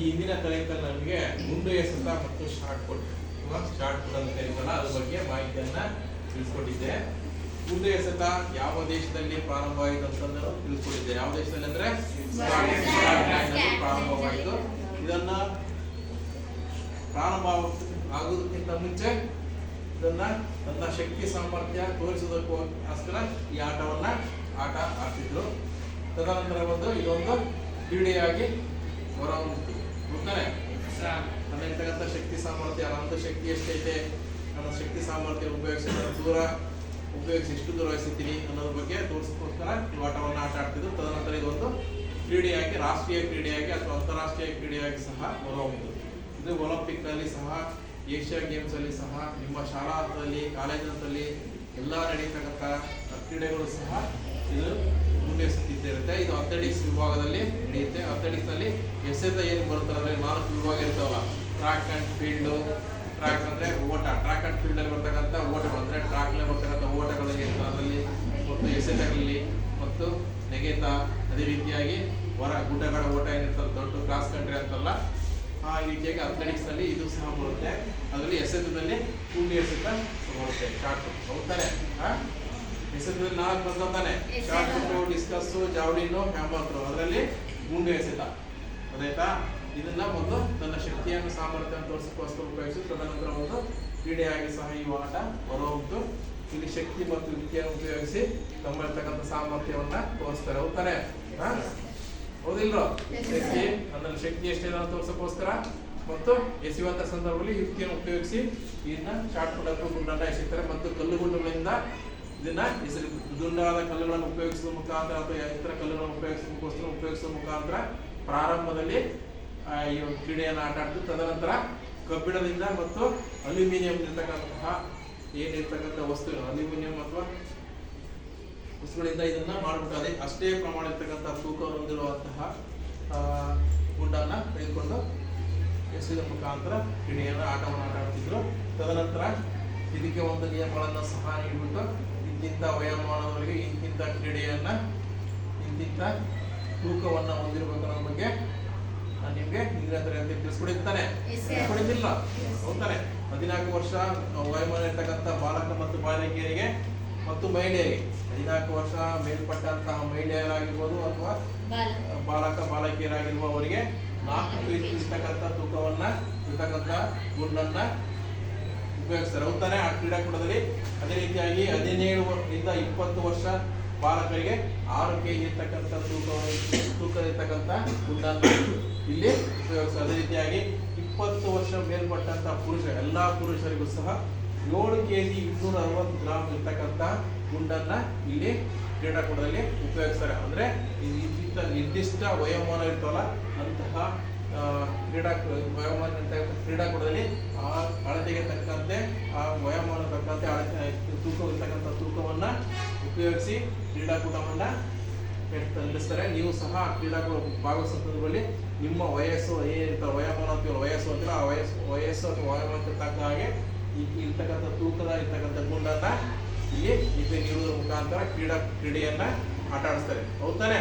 ಈ ಹಿಂದಿನ ತರಗತಿಯಲ್ಲಿ ನಮಗೆ ಗುಂಡು ಎಸೆತ ಮತ್ತು ಶಾರ್ಟ್ ಪುಟ್. ಶಾರ್ಟ್ ಪುಟ್ ಅಂತ ಕರೀತಲ್ಲ ಅದ್ರ ಬಗ್ಗೆ ಮಾಹಿತಿಯನ್ನ ತಿಳಿಸ್ಕೊಟ್ಟಿದ್ದೆ. ಗುಂಡು ಎಸೆತ ಯಾವ ದೇಶದಲ್ಲಿ ಪ್ರಾರಂಭ ಆಯಿತು ಅಂತಂದು ತಿಳಿಸ್ಕೊಟ್ಟಿದ್ದೆ. ಯಾವ ದೇಶದಲ್ಲಿ ಅಂದ್ರೆ? ಪ್ರಾರಂಭವಾಯಿತು. ಇದನ್ನ ಪ್ರಾರಂಭ ಆಗುವುದಕ್ಕಿಂತ ಮುಂಚೆ ಇದನ್ನ ತನ್ನ ಶಕ್ತಿ, ಸಾಮರ್ಥ್ಯ ತೋರಿಸೋದಕ್ಕೋಸ್ಕರ ಈ ಆಟವನ್ನ ಆಟ ಆಡ್ತಿದ್ರು. ತದನಂತರ ಬಂದು ಇದೊಂದು ಕ್ರೀಡೆಯಾಗಿ ಹೊರಹೊಮ್ಮಿತು ನಮ್ಮ ಇರ್ತಕ್ಕಂಥ ಶಕ್ತಿ ಸಾಮರ್ಥ್ಯ ನನ್ನ ಶಕ್ತಿ ಎಷ್ಟೈತೆ ನಮ್ಮ ಶಕ್ತಿ ಸಾಮರ್ಥ್ಯ ಉಪಯೋಗಿಸಿ ದೂರ, ಉಪಯೋಗಿಸಿ ಎಷ್ಟು ದೂರ ವಹಿಸಿದ್ದೀನಿ ಅನ್ನೋದ್ರ ಬಗ್ಗೆ ತೋರಿಸೋಕ್ಕೋಸ್ಕರ ಈ ಆಟವನ್ನು ಆಟ ಆಡ್ತಿದ್ರು. ತದನಂತರ ಇದೊಂದು ಕ್ರೀಡೆಯಾಗಿ, ರಾಷ್ಟ್ರೀಯ ಕ್ರೀಡೆಯಾಗಿ ಅಥವಾ ಅಂತಾರಾಷ್ಟ್ರೀಯ ಕ್ರೀಡೆಯಾಗಿ ಸಹ ಬರಬಹುದು ಇದು ಒಲಿಂಪಿಕ್ನಲ್ಲಿ ಸಹ, ಏಷ್ಯಾ ಗೇಮ್ಸ್ ಅಲ್ಲಿ ಸಹ, ನಿಮ್ಮ ಶಾಲಾ ಹಂತದಲ್ಲಿ ಕಾಲೇಜ್ ಹಂತದಲ್ಲಿ ಎಲ್ಲ ನಡೀತಕ್ಕಂಥ ಕ್ರೀಡೆಗಳು ಸಹ ಇದು ಮುಂದೆ ಇರುತ್ತೆ ಇದು ಅಥ್ಲೆಟಿಕ್ಸ್ ವಿಭಾಗದಲ್ಲಿ ನಡೆಯುತ್ತೆ. ಅಥ್ಲೆಟಿಕ್ಸ್ನಲ್ಲಿ ಎಸೆತ ಏನು ಬರುತ್ತೆ ಅಂದ್ರೆ ನಾಲ್ಕು ವಿಭಾಗ ಇರ್ತಾವಲ್ಲ. ಟ್ರ್ಯಾಕ್ ಅಂಡ್ ಫೀಲ್ಡ್ ಟ್ರ್ಯಾಕ್ ಅಂದ್ರೆ ಓಟ. ಟ್ರ್ಯಾಕ್ ಅಂಡ್ ಫೀಲ್ಡ್ ಅಲ್ಲಿ ಬರ್ತಕ್ಕಂಥ ಓಟಗಳು ಅಂದ್ರೆ ಟ್ರ್ಯಾಕ್ನಲ್ಲಿ ಬರ್ತಕ್ಕಂಥ ಓಟಗಳು ಏನಿರ್ತವೆ ಅದರಲ್ಲಿ ಮತ್ತು ಎಸೆತಗಳಲ್ಲಿ ಮತ್ತು ನೆಗೆತ, ಅದೇ ರೀತಿಯಾಗಿ ಹೊರ ಗುಡ್ಡಗಳ ಓಟ ಏನಿರ್ತದೆ ದೊಡ್ಡ ಕ್ರಾಸ್ ಕಂಟ್ರಿ ಅಂತಲ್ಲ, ಆ ರೀತಿಯಾಗಿ ಅಥ್ಲೆಟಿಕ್ಸ್ನಲ್ಲಿ ಇದು ಸಹ ಬರುತ್ತೆ. ಅದರಲ್ಲಿ ಎಸೆತದಲ್ಲಿ ಕೂಲಿ ಎಸೆತ ಬರುತ್ತೆ. ಶಾರ್ಟ್ ಹೌದಾನೆ ಎಸೆತದಲ್ಲಿ ನಾಲ್ಕು ಬರ್ತಾನೆ ಎಸೆತ. ಶಾರ್ಟ್ ಡಿಸ್ಕಸ್ ಜಾವಲಿನು ಹ್ಯಾಂಬರ್ ಅದರಲ್ಲಿ ಗುಂಡು ಎಸೆತ ಅದಾಯ್ತಾ? ಇದನ್ನ ಒಂದು ತನ್ನ ಶಕ್ತಿಯನ್ನು ಸಾಮರ್ಥ್ಯವನ್ನು ತೋರಿಸೋಕ್ಕೋಸ್ಕರ ಉಪಯೋಗಿಸಿ ತದನಂತರ ಒಂದು ಕ್ರೀಡೆಯಾಗಿ ಸಹ ಈ ಆಟ ಹೊರಹೋಗ್ತು ಇಲ್ಲಿ ಶಕ್ತಿ ಮತ್ತು ವಿದ್ಯೆಯನ್ನು ಉಪಯೋಗಿಸಿ ತಮ್ಮಲ್ಲಿರ್ತಕ್ಕಂಥ ಸಾಮರ್ಥ್ಯವನ್ನ ತೋರಿಸ್ತಾರೆ. ಹೋಗ್ತಾರೆ ಹಾ? ಹೌದಿಲ್ರೋ. ಶಕ್ತಿ ನನ್ನಲ್ಲಿ ಶಕ್ತಿ ಎಷ್ಟಿದೆ ಅಂತ ತೋರಿಸೋಕ್ಕೋಸ್ಕರ ಮತ್ತು ಎಸೆಯುವಂತ ಸಂದರ್ಭದಲ್ಲಿ ಯುಕ್ತಿಯನ್ನು ಉಪಯೋಗಿಸಿ ಇದನ್ನ ಶಾರ್ಟ್ ಗುಂಡನ್ನ ಎಸೆಯುತ್ತಾರೆ. ಮತ್ತು ಕಲ್ಲುಗುಂಡುಗಳಿಂದ ಇದನ್ನ ಹೆಸರು ದುಂಡಾದ ಕಲ್ಲುಗಳನ್ನು ಉಪಯೋಗಿಸುವ ಮುಖಾಂತರ ಅಥವಾ ಇತರ ಕಲ್ಲುಗಳನ್ನು ಉಪಯೋಗಿಸೋದಕ್ಕೋಸ್ಕರ ಉಪಯೋಗಿಸುವ ಮುಖಾಂತರ ಪ್ರಾರಂಭದಲ್ಲಿ ಈ ಒಂದು ಕ್ರೀಡೆಯನ್ನು ಆಟ ಆಡ್ತು ತದನಂತರ ಕಬ್ಬಿಣದಿಂದ ಮತ್ತು ಅಲ್ಯೂಮಿನಿಯಂ ಇರ್ತಕ್ಕಂತಹ ಏನಿರ್ತಕ್ಕಂಥ ವಸ್ತುಗಳು, ಅಲ್ಯೂಮಿನಿಯಂ ಅಥವಾ ವಸ್ತುಗಳಿಂದ ಇದನ್ನ ಮಾಡಿಬಿಟ್ಟು ಅಷ್ಟೇ ಪ್ರಮಾಣ ಇರ್ತಕ್ಕಂಥ ತೂಕ ಹೊಂದಿರುವಂತಹ ಗುಂಡನ್ನ ತೆಗೆದುಕೊಂಡು ಎಸೆದ ಮುಖಾಂತರ ಕ್ರೀಡೆಯನ್ನು, ಆಟವನ್ನು ಆಟ ಆಡ್ತಿದ್ರು. ತದನಂತರ ಇದಕ್ಕೆ ಒಂದು ನಿಯಮಗಳನ್ನು ಸಹ ನೀಡಿಬಿಟ್ಟು ಇಂತಿಂಥ ವಯೋಮಾನದವರಿಗೆ ಇಂತಿಂಥ ಕ್ರೀಡೆಯನ್ನ ಇಂತಿಂಥ ತೂಕವನ್ನು ಹೊಂದಿರಬೇಕು ಅನ್ನೋ ಬಗ್ಗೆ ನಾನು ನಿಮ್ಗೆ ಹಿಂದಿನ ತರಗತಿ ತಿಳಿಸ್ಕೊಡಿರ್ತಾನೆ. ಹೋಗ್ತಾನೆ ತಿಳಿಸ್ಕೊಡಿದ್ದಿಲ್ಲ? ಹೌದಾನೆ ಹದಿನಾಲ್ಕು ವರ್ಷ ವಯೋಮಾನ ಇರ್ತಕ್ಕಂಥ ಬಾಲಕ ಮತ್ತು ಬಾಲಕಿಯರಿಗೆ ಮತ್ತು ಮಹಿಳೆಯರಿಗೆ. ಹದಿನಾಲ್ಕು ವರ್ಷ ಮೇಲ್ಪಟ್ಟಂತಹ ಮಹಿಳೆಯರಾಗಿರ್ಬೋದು ಅಥವಾ ಬಾಲ ಬಾಲಕ ಬಾಲಕಿಯರಾಗಿರುವವರಿಗೆ ನಾಲ್ಕು ಇರ್ತಕ್ಕಂಥ ತೂಕವನ್ನ ಇರ್ತಕ್ಕಂಥ ಗುಂಡನ್ನ ಉಪಯೋಗಿಸ್ತಾರೆ. ಹೌದಾನೆ ಆ ಕ್ರೀಡಾಕೂಟದಲ್ಲಿ ಅದೇ ರೀತಿಯಾಗಿ ಹದಿನೇಳು ಇಂದ ಇಪ್ಪತ್ತು ವರ್ಷ ಬಾಲಕರಿಗೆ ಆರು ಕೆ ಜಿ ಇರ್ತಕ್ಕಂಥ ತೂಕ ಇರ್ತಕ್ಕಂಥ ಗುಂಡನ್ನು ಇಲ್ಲಿ ಉಪಯೋಗಿಸ್ತಾರೆ. ಅದೇ ರೀತಿಯಾಗಿ ಇಪ್ಪತ್ತು ವರ್ಷ ಮೇಲ್ಪಟ್ಟಂತ ಪುರುಷ, ಎಲ್ಲ ಪುರುಷರಿಗೂ ಸಹ ಏಳು ಕೆ ಜಿ ಇನ್ನೂರ ಅರವತ್ತು ಗ್ರಾಮ್ ಇರ್ತಕ್ಕಂಥ ಗುಂಡನ್ನು ಇಲ್ಲಿ ಕ್ರೀಡಾಕೂಟದಲ್ಲಿ ಉಪಯೋಗಿಸ್ತಾರೆ. ಅಂದರೆ ನಿರ್ದಿಷ್ಟ ವಯೋಮಾನ ಇರ್ತವಲ್ಲ, ಅಂತಹ ಕ್ರೀಡಾ ವಯೋಮಾನ ಕ್ರೀಡಾಕೂಟದಲ್ಲಿ ಆ ಅಳತೆಗೆ ತಕ್ಕಂತೆ ಆ ವಯೋಮಾನ ತಕ್ಕಂತೆ ಅಳತೆ ತೂಕವಿರ್ತಕ್ಕಂಥ ತೂಕವನ್ನು ಉಪಯೋಗಿಸಿ ಕ್ರೀಡಾಕೂಟವನ್ನು ನಡೆಸ್ತಾರೆ. ನೀವು ಸಹ ಕ್ರೀಡಾಕೂಟ ಭಾಗವಹಿಸೋ ಸಂದರ್ಭದಲ್ಲಿ ನಿಮ್ಮ ವಯಸ್ಸು ಏನಿರ್ತಾರೆ ವಯೋಮಾನ ಅಂತ ವಯಸ್ಸು ಅಂತೀರ ಆ ವಯಸ್ಸು ವಯಸ್ಸು ಅಥವಾ ವಯೋಮಾನಕ್ಕೆ ತಕ್ಕ ಹಾಗೆ ಈ ಇರ್ತಕ್ಕಂಥ ತೂಕದ ಇರ್ತಕ್ಕಂಥ ಗುಂಡನ್ನ ಇಲ್ಲಿ ಇಲ್ಲಿ ನೀಡುವುದರ ಮುಖಾಂತರ ಕ್ರೀಡಾ ಕ್ರೀಡೆಯನ್ನ ಆಟ ಆಡಿಸ್ತಾರೆ ಹೌದಾನೆ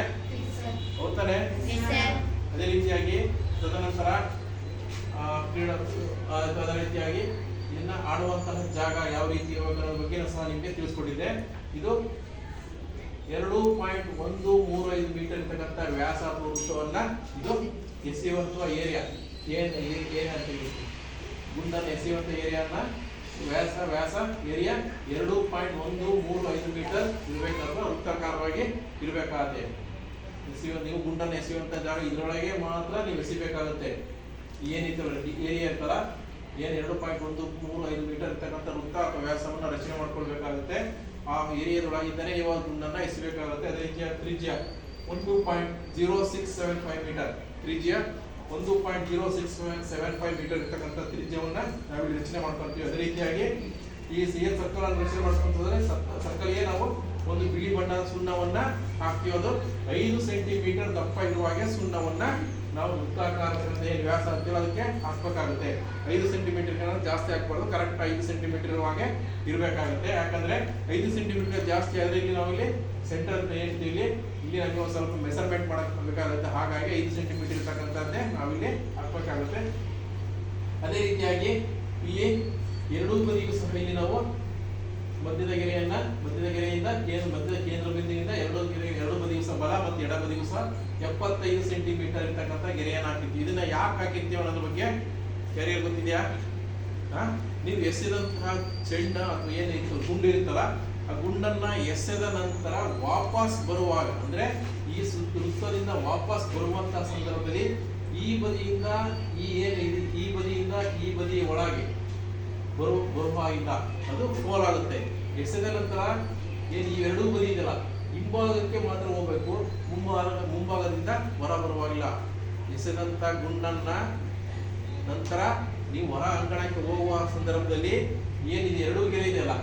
ಹೌದಾನೆ. ಅದೇ ರೀತಿಯಾಗಿ ತದನಂತರ ಕ್ರೀಡಾ ಅದೇ ರೀತಿಯಾಗಿ ಇದನ್ನ ಆಡುವಂತಹ ಜಾಗ ಯಾವ ರೀತಿ ಅನ್ನೋದ್ರ ಬಗ್ಗೆ ಸಹ ನಿಮಗೆ ತಿಳಿಸ್ಕೊಟ್ಟಿದ್ದೆ. ಇದು ಎರಡು ಪಾಯಿಂಟ್ ಒಂದು ಮೂರು ಐದು ಮೀಟರ್ ಇರ್ತಕ್ಕಂಥ ವ್ಯಾಸ ವೃತ್ತವನ್ನ ಇದು ಎಸೆಯುವಂತಹ ಏರಿಯಾ. ಏನ್ ಏರಿಯಾ ಅಂತ ಹೇಳಿ ಗುಂಡನ್ನು ಏರಿಯಾನ ವ್ಯಾಸ ವ್ಯಾಸ ಏರಿಯಾ ಎರಡು ಪಾಯಿಂಟ್ ಒಂದು ಮೂರು ಐದು ಮೀಟರ್ ಇರಬೇಕಾದ್ರೆ ವೃತ್ತಾಕಾರವಾಗಿ ಇರಬೇಕಾಗುತ್ತೆ ಎಸೆಯುವ ನೀವು ಗುಂಡನ್ನು ಎಸೆಯುವಂತ ಜಾಗ ಇದರೊಳಗೆ ಮಾತ್ರ ನೀವು ಎಸಿಬೇಕಾಗುತ್ತೆ. ಏನಿತ್ತು ಏರಿಯಾ ಇರ್ತಲ್ಲ ಏನು ಎರಡು ಪಾಯಿಂಟ್ ಒಂದು ಮೂರು ಐದು ಮೀಟರ್ ಇರ್ತಕ್ಕಂಥ ವೃತ್ತ ಅಥವಾ ವ್ಯಾಸವನ್ನ ರಚನೆ ಮಾಡ್ಕೊಳ್ಬೇಕಾಗುತ್ತೆ. ಆ ಏರಿಯಾದೊಳಗಿಂದನೇ ನೀವು ಗುಂಡನ್ನು ಎಸಿಬೇಕಾಗುತ್ತೆ. ಅದೇ ರೀತಿಯ ತ್ರಿಜ್ಯ ಒಂದು point zero six seven five metre. ತ್ರಿಜ್ಯ ಒಂದು point zero six seven five metre ಇರ್ತಕ್ಕಂಥ ತ್ರಿಜ್ಯವನ್ನ ನಾವು ರಚನೆ ಮಾಡ್ಕೊಳ್ತೀವಿ ಅದೇ ರೀತಿಯಾಗಿ ಈ ಸಿ ಎನ್ ಸರ್ಕಲ್ ಅನ್ನು ರಚನೆ ಮಾಡ್ಕೊಂತಂದ್ರೆ ಸರ್ಕಲ್ಗೆ ನಾವು ಒಂದು ಬಿಳಿ ಬಣ್ಣದ ಸುಣ್ಣವನ್ನ ಹಾಕ್ತೀವಿ. ಅದು ಐದು ಸೆಂಟಿಮೀಟರ್ ದಪ್ಪ ಇರುವ ಹಾಗೆ ಸುಣ್ಣವನ್ನ ನಾವು ವೃತ್ತಾಕಾರದ ವ್ಯಾಸ ಅಂತೀವಿ ಅದಕ್ಕೆ ಹಾಕ್ಬೇಕಾಗುತ್ತೆ. ಐದು ಸೆಂಟಿಮೀಟರ್ ಜಾಸ್ತಿ ಹಾಕ್ಬಾರ್ದು. ಕರೆಕ್ಟ್ ಐದು ಸೆಂಟಿಮೀಟರ್ ಇರುವ ಹಾಗೆ ಇರಬೇಕಾಗುತ್ತೆ. ಯಾಕಂದ್ರೆ ಐದು ಸೆಂಟಿಮೀಟರ್ ಜಾಸ್ತಿ ಆದ್ರೆ ಇಲ್ಲಿ ನಾವು ಇಲ್ಲಿ ಸೆಂಟರ್ ಹೇಳ್ತೀವಿ. ಇಲ್ಲಿ ನಮಗೆ ಒಂದು ಸ್ವಲ್ಪ ಮೆಸರ್ಮೆಂಟ್ ಮಾಡಕ್ ಬೇಕಾಗುತ್ತೆ. ಹಾಗಾಗಿ ಐದು ಸೆಂಟಿಮೀಟರ್ ಇರ್ತಕ್ಕಂಥದ್ದೇ ನಾವಿಲ್ಲಿ ಹಾಕ್ಬೇಕಾಗುತ್ತೆ. ಮಾಡಬೇಕಾಗುತ್ತೆ ಅದೇ ರೀತಿಯಾಗಿ ಇಲ್ಲಿ ಎರಡೂ ಬದಿಗೂ ಸಹ ಇಲ್ಲಿ ನಾವು ಮಧ್ಯದ ಗೆರೆಯನ್ನ, ಮಧ್ಯದ ಗೆರೆಯಿಂದ ಕೇಂದ್ರ, ಮಧ್ಯದ ಕೇಂದ್ರ ಬಿಂದುವಿನಿಂದ ಎರಡು ಗೆರೆ, ಎರಡು ಬದಿಗೂ ಸಹ ಬಲ ಮತ್ತು ಎಡ ಬದಿಗೂ ಸಹ ಎಪ್ಪತ್ತೈದು ಸೆಂಟಿಮೀಟರ್ ಇರ್ತಕ್ಕಂಥ ಗೆರೆಯನ್ನು ಹಾಕಿರ್ತೀವಿ ಇದನ್ನ ಯಾಕೆ ಹಾಕಿರ್ತೀವಿ ಅನ್ನೋದ್ರ ಬಗ್ಗೆ ಯಾರ್ಯಾರು ಗೊತ್ತಿದೆಯಾ? ನೀವು ಎಸೆದಂತಹ ಚೆಂಡ ಅಥವಾ ಏನಿತ್ತು ಗುಂಡು ಇರುತ್ತಲ್ಲ, ಆ ಗುಂಡನ್ನ ಎಸೆದ ನಂತರ ವಾಪಸ್ ಬರುವಾಗ, ಅಂದ್ರೆ ಈ ವೃತ್ತದಿಂದ ವಾಪಸ್ ಬರುವಂತಹ ಸಂದರ್ಭದಲ್ಲಿ ಈ ಬದಿಯಿಂದ ಈ ಏನಿದೆ ಈ ಬದಿಯಿಂದ ಈ ಬದಿಯ ಒಳಗೆ ಬರು ಬರುವಾಗಿಲ್ಲ ಅದು ಫೋಲ್ ಆಗುತ್ತೆ. ಎಸೆದ ನಂತರ ಏನು ಈ ಎರಡೂ ಬದಿ ಇದೆಯಲ್ಲ, ಹಿಂಭಾಗಕ್ಕೆ ಮಾತ್ರ ಹೋಗ್ಬೇಕು, ಮುಂಭಾಗ ಮುಂಭಾಗದಿಂದ ಹೊರ ಬರುವಾಗಿಲ್ಲ. ಎಸೆದಂತ ಗುಂಡನ್ನ ನಂತರ ನೀವು ಹೊರ ಅಂಗಣಕ್ಕೆ ಹೋಗುವ ಸಂದರ್ಭದಲ್ಲಿ ಏನಿದೆ ಎರಡೂ ಗೆರೆ ಇದೆಯಲ್ಲ,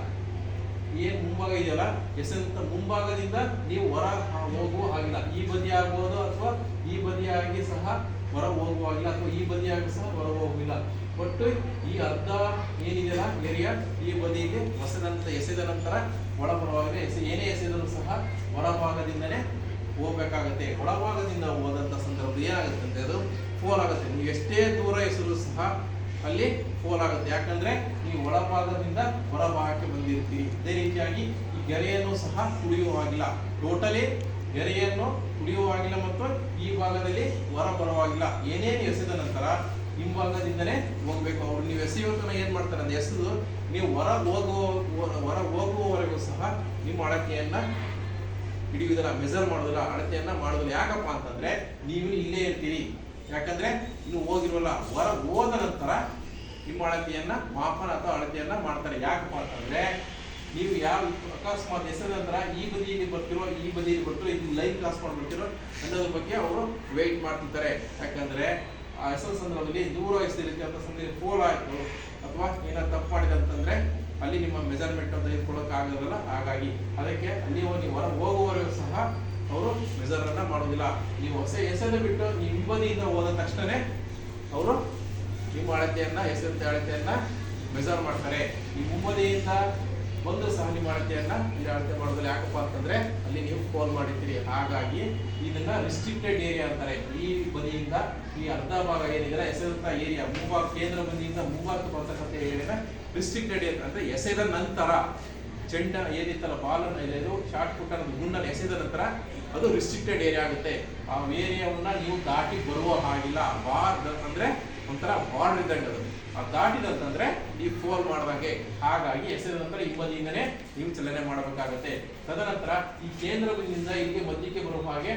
ಏನು ಮುಂಭಾಗ ಇದೆಯಲ್ಲ ಎಸೆದಂತ ಮುಂಭಾಗದಿಂದ ನೀವು ಹೊರ ಹೋಗುವ ಆಗಿಲ್ಲ ಈ ಬದಿ ಆಗ್ಬೋದು ಅಥವಾ ಈ ಬದಿಯಾಗಿ ಸಹ ಹೊರ ಹೋಗುವಾಗಿಲ್ಲ ಅಥವಾ ಈ ಬದಿಯಾಗಿ ಸಹ ಹೊರ ಹೋಗುವಿಲ್ಲ ಒಟ್ಟು ಈ ಅರ್ಧ ಏನಿದೆಯಲ್ಲ, ಏರಿಯಾ, ಈ ಬದಿಗೆ ಹೊಸದಂತ ಎಸೆದ ನಂತರ ಒಳ ಬರುವಾಗ ಎಸೆ, ಏನೇ ಎಸೆದರೂ ಸಹ ಹೊರಭಾಗದಿಂದನೇ ಹೋಗ್ಬೇಕಾಗತ್ತೆ. ಒಳಭಾಗದಿಂದ ಹೋದಂತ ಸಂದರ್ಭ ಏನಾಗುತ್ತೆ ಅದು? ಫೋಲ್ ಆಗುತ್ತೆ. ನೀವು ಎಷ್ಟೇ ದೂರ ಎಸರು ಸಹ ಅಲ್ಲಿ ಫೋಲ್ ಆಗುತ್ತೆ. ಯಾಕಂದ್ರೆ ನೀವು ಒಳಭಾಗದಿಂದ ಹೊರಭಾಗಕ್ಕೆ ಬಂದಿರ್ತೀರಿ. ಅದೇ ರೀತಿಯಾಗಿ ಈ ಗೆರೆಯನ್ನು ಸಹ ತುಳಿಯುವಾಗಿಲ್ಲ ಟೋಟಲಿ ಗೆರೆಯನ್ನು ತುಳಿಯುವಾಗಿಲ್ಲ ಮತ್ತು ಈ ಭಾಗದಲ್ಲಿ ಹೊರ ಬರುವಾಗಿಲ್ಲ ಏನೇನು ಎಸೆದ ನಂತರ ಹಿಂಭಾಗದಿಂದನೇ ಹೋಗ್ಬೇಕು. ಅವ್ರು ನೀವು ಎಸೆಯುವ ತನಕ ಏನ್ ಮಾಡ್ತಾರೆ ಅಂದ್ರೆ ಎಸೆದು ನೀವು ಹೊರ ಹೋಗುವ ಹೊರ ಹೋಗುವವರೆಗೂ ಸಹ ನಿಮ್ಮ ಅಳತೆಯನ್ನ ಹಿಡಿಯುವುದಿಲ್ಲ ಮೆಜರ್ ಮಾಡೋದಿಲ್ಲ ಅಳತೆಯನ್ನ ಮಾಡೋದಿಲ್ಲ ಯಾಕಪ್ಪ ಅಂತಂದ್ರೆ ನೀವು ಇಲ್ಲೇ ಇರ್ತೀರಿ. ಯಾಕಂದ್ರೆ ಇನ್ನು ಹೋಗಿರೋಲ್ಲ ಹೊರ ಹೋದ ನಂತರ ನಿಮ್ಮ ಅಳತೆಯನ್ನ ಮಾಪನ ಅಥವಾ ಅಳತೆಯನ್ನ ಮಾಡ್ತಾರೆ. ಯಾಕಪ್ಪ ಅಂತಂದ್ರೆ ನೀವು ಯಾವ ಅಕಸ್ಮಾತ್ ಎಸೆದ ನಂತರ ಈ ಬದಿಯಲ್ಲಿ ಬರ್ತಿರೋ, ಈ ಬದಿಯಲ್ಲಿ ಬರ್ತಿರೋ ಇದು ಲೈನ್ ಕ್ರಾಸ್ ಮಾಡ್ಬಿಡ್ತಿರೋ ಅನ್ನೋದ್ರ ಬಗ್ಗೆ ಅವರು ವೆಯ್ಟ್ ಮಾಡ್ತಿರ್ತಾರೆ. ಯಾಕಂದ್ರೆ ಆ ಹೆಸರು ಸಂದರ್ಭದಲ್ಲಿ ದೂರ ಎಸೆದಿರುತ್ತೆ ಅಂತ ಸಂದರ್ಭದಲ್ಲಿ ಫೋಲ್ ಆಯ್ತು. ಅಥವಾ ಏನಾದ್ರು ತಪ್ಪು ಮಾಡಿದಂತಂದ್ರೆ ಅಲ್ಲಿ ನಿಮ್ಮ ಮೆಜರ್ಮೆಂಟ್ ತೆಗೆದುಕೊಳ್ಳೋಕೆ ಆಗೋದಿಲ್ಲ ಹಾಗಾಗಿ ಅದಕ್ಕೆ ಅಲ್ಲಿ ಹೋಗಿ ಹೊರ ಹೋಗುವವರೆಗೂ ಸಹ ಅವರು ಮೆಜರ್ ಅನ್ನ ಮಾಡೋದಿಲ್ಲ ನೀವು ಹೊಸ ಎಸೆದು ಬಿಟ್ಟು ನೀವು ಹಿಂಬದಿಯಿಂದ ಹೋದ ತಕ್ಷಣನೇ ಅವರು ನಿಮ್ಮ ಅಳತೆಯನ್ನ ಎಸೆದ ಅಳತೆಯನ್ನ ಮೆಜರ್ ಮಾಡ್ತಾರೆ. ಈ ಮುಂಬದಿಯಿಂದ ಒಂದು ಸಹ ಇಲ್ಲಿ ಅಳತೆ ಮಾಡೋದಿಲ್ಲ ಯಾಕಪ್ಪ ಅಂತಂದ್ರೆ ಅಲ್ಲಿ ನೀವು ಫೋನ್ ಮಾಡಿದ್ದೀರಿ. ಹಾಗಾಗಿ ಇದನ್ನ ರಿಸ್ಟ್ರಿಕ್ಟೆಡ್ ಏರಿಯಾ ಅಂತಾರೆ. ಈ ಬದಿಯಿಂದ ಈ ಅರ್ಧ ಭಾಗ ಏನಿದೆ, ಎಸೆದಂತ ಏರಿಯಾ ಮೂವಾರ್ ಕೇಂದ್ರ ಬದಿಯಿಂದ ಮೂವಾರ್ಕ್ ಬರ್ತಕ್ಕಂಥ ಏರಿಯಾನ ರಿಸ್ಟ್ರಿಕ್ಟೆಡ್ ಏರಿಯಾ ಅಂದ್ರೆ ಎಸೆದ ನಂತರ ಚೆಂಡ ಏನಿತ್ತಲ್ಲ, ಬಾಲನ್ನು ಎಲೆದು ಶಾರ್ಟ್ ಪುಟ್ ಅನ್ನೋದು ಎಸೆದ ನಂತರ ಅದು ರಿಸ್ಟ್ರಿಕ್ಟೆಡ್ ಏರಿಯಾ ಆಗುತ್ತೆ. ಆ ಏರಿಯಾವನ್ನ ನೀವು ದಾಟಿ ಬರುವ ಹಾಗಿಲ್ಲ. ಬಾರ್ ಅಂದ್ರೆ ಒಂಥರ ಬಾರ್ಡರ್ ಇದ್ದಂಗೆ ಅದು ಆ ದಾಟಿದಂತಂದ್ರೆ ಈ ಫೋಲ್ ಮಾಡ್ದಂಗೆ. ಹಾಗಾಗಿ ಎಸೆದ ನಂತರ ಈ ಬದಿಯಿಂದನೇ ನೀವು ಚಲನೆ ಮಾಡಬೇಕಾಗತ್ತೆ. ತದನಂತರ ಈ ಕೇಂದ್ರ ಬಿಂದಿನಿಂದ ಇಲ್ಲಿಗೆ ಮಧ್ಯಕ್ಕೆ ಬರುವ ಹಾಗೆ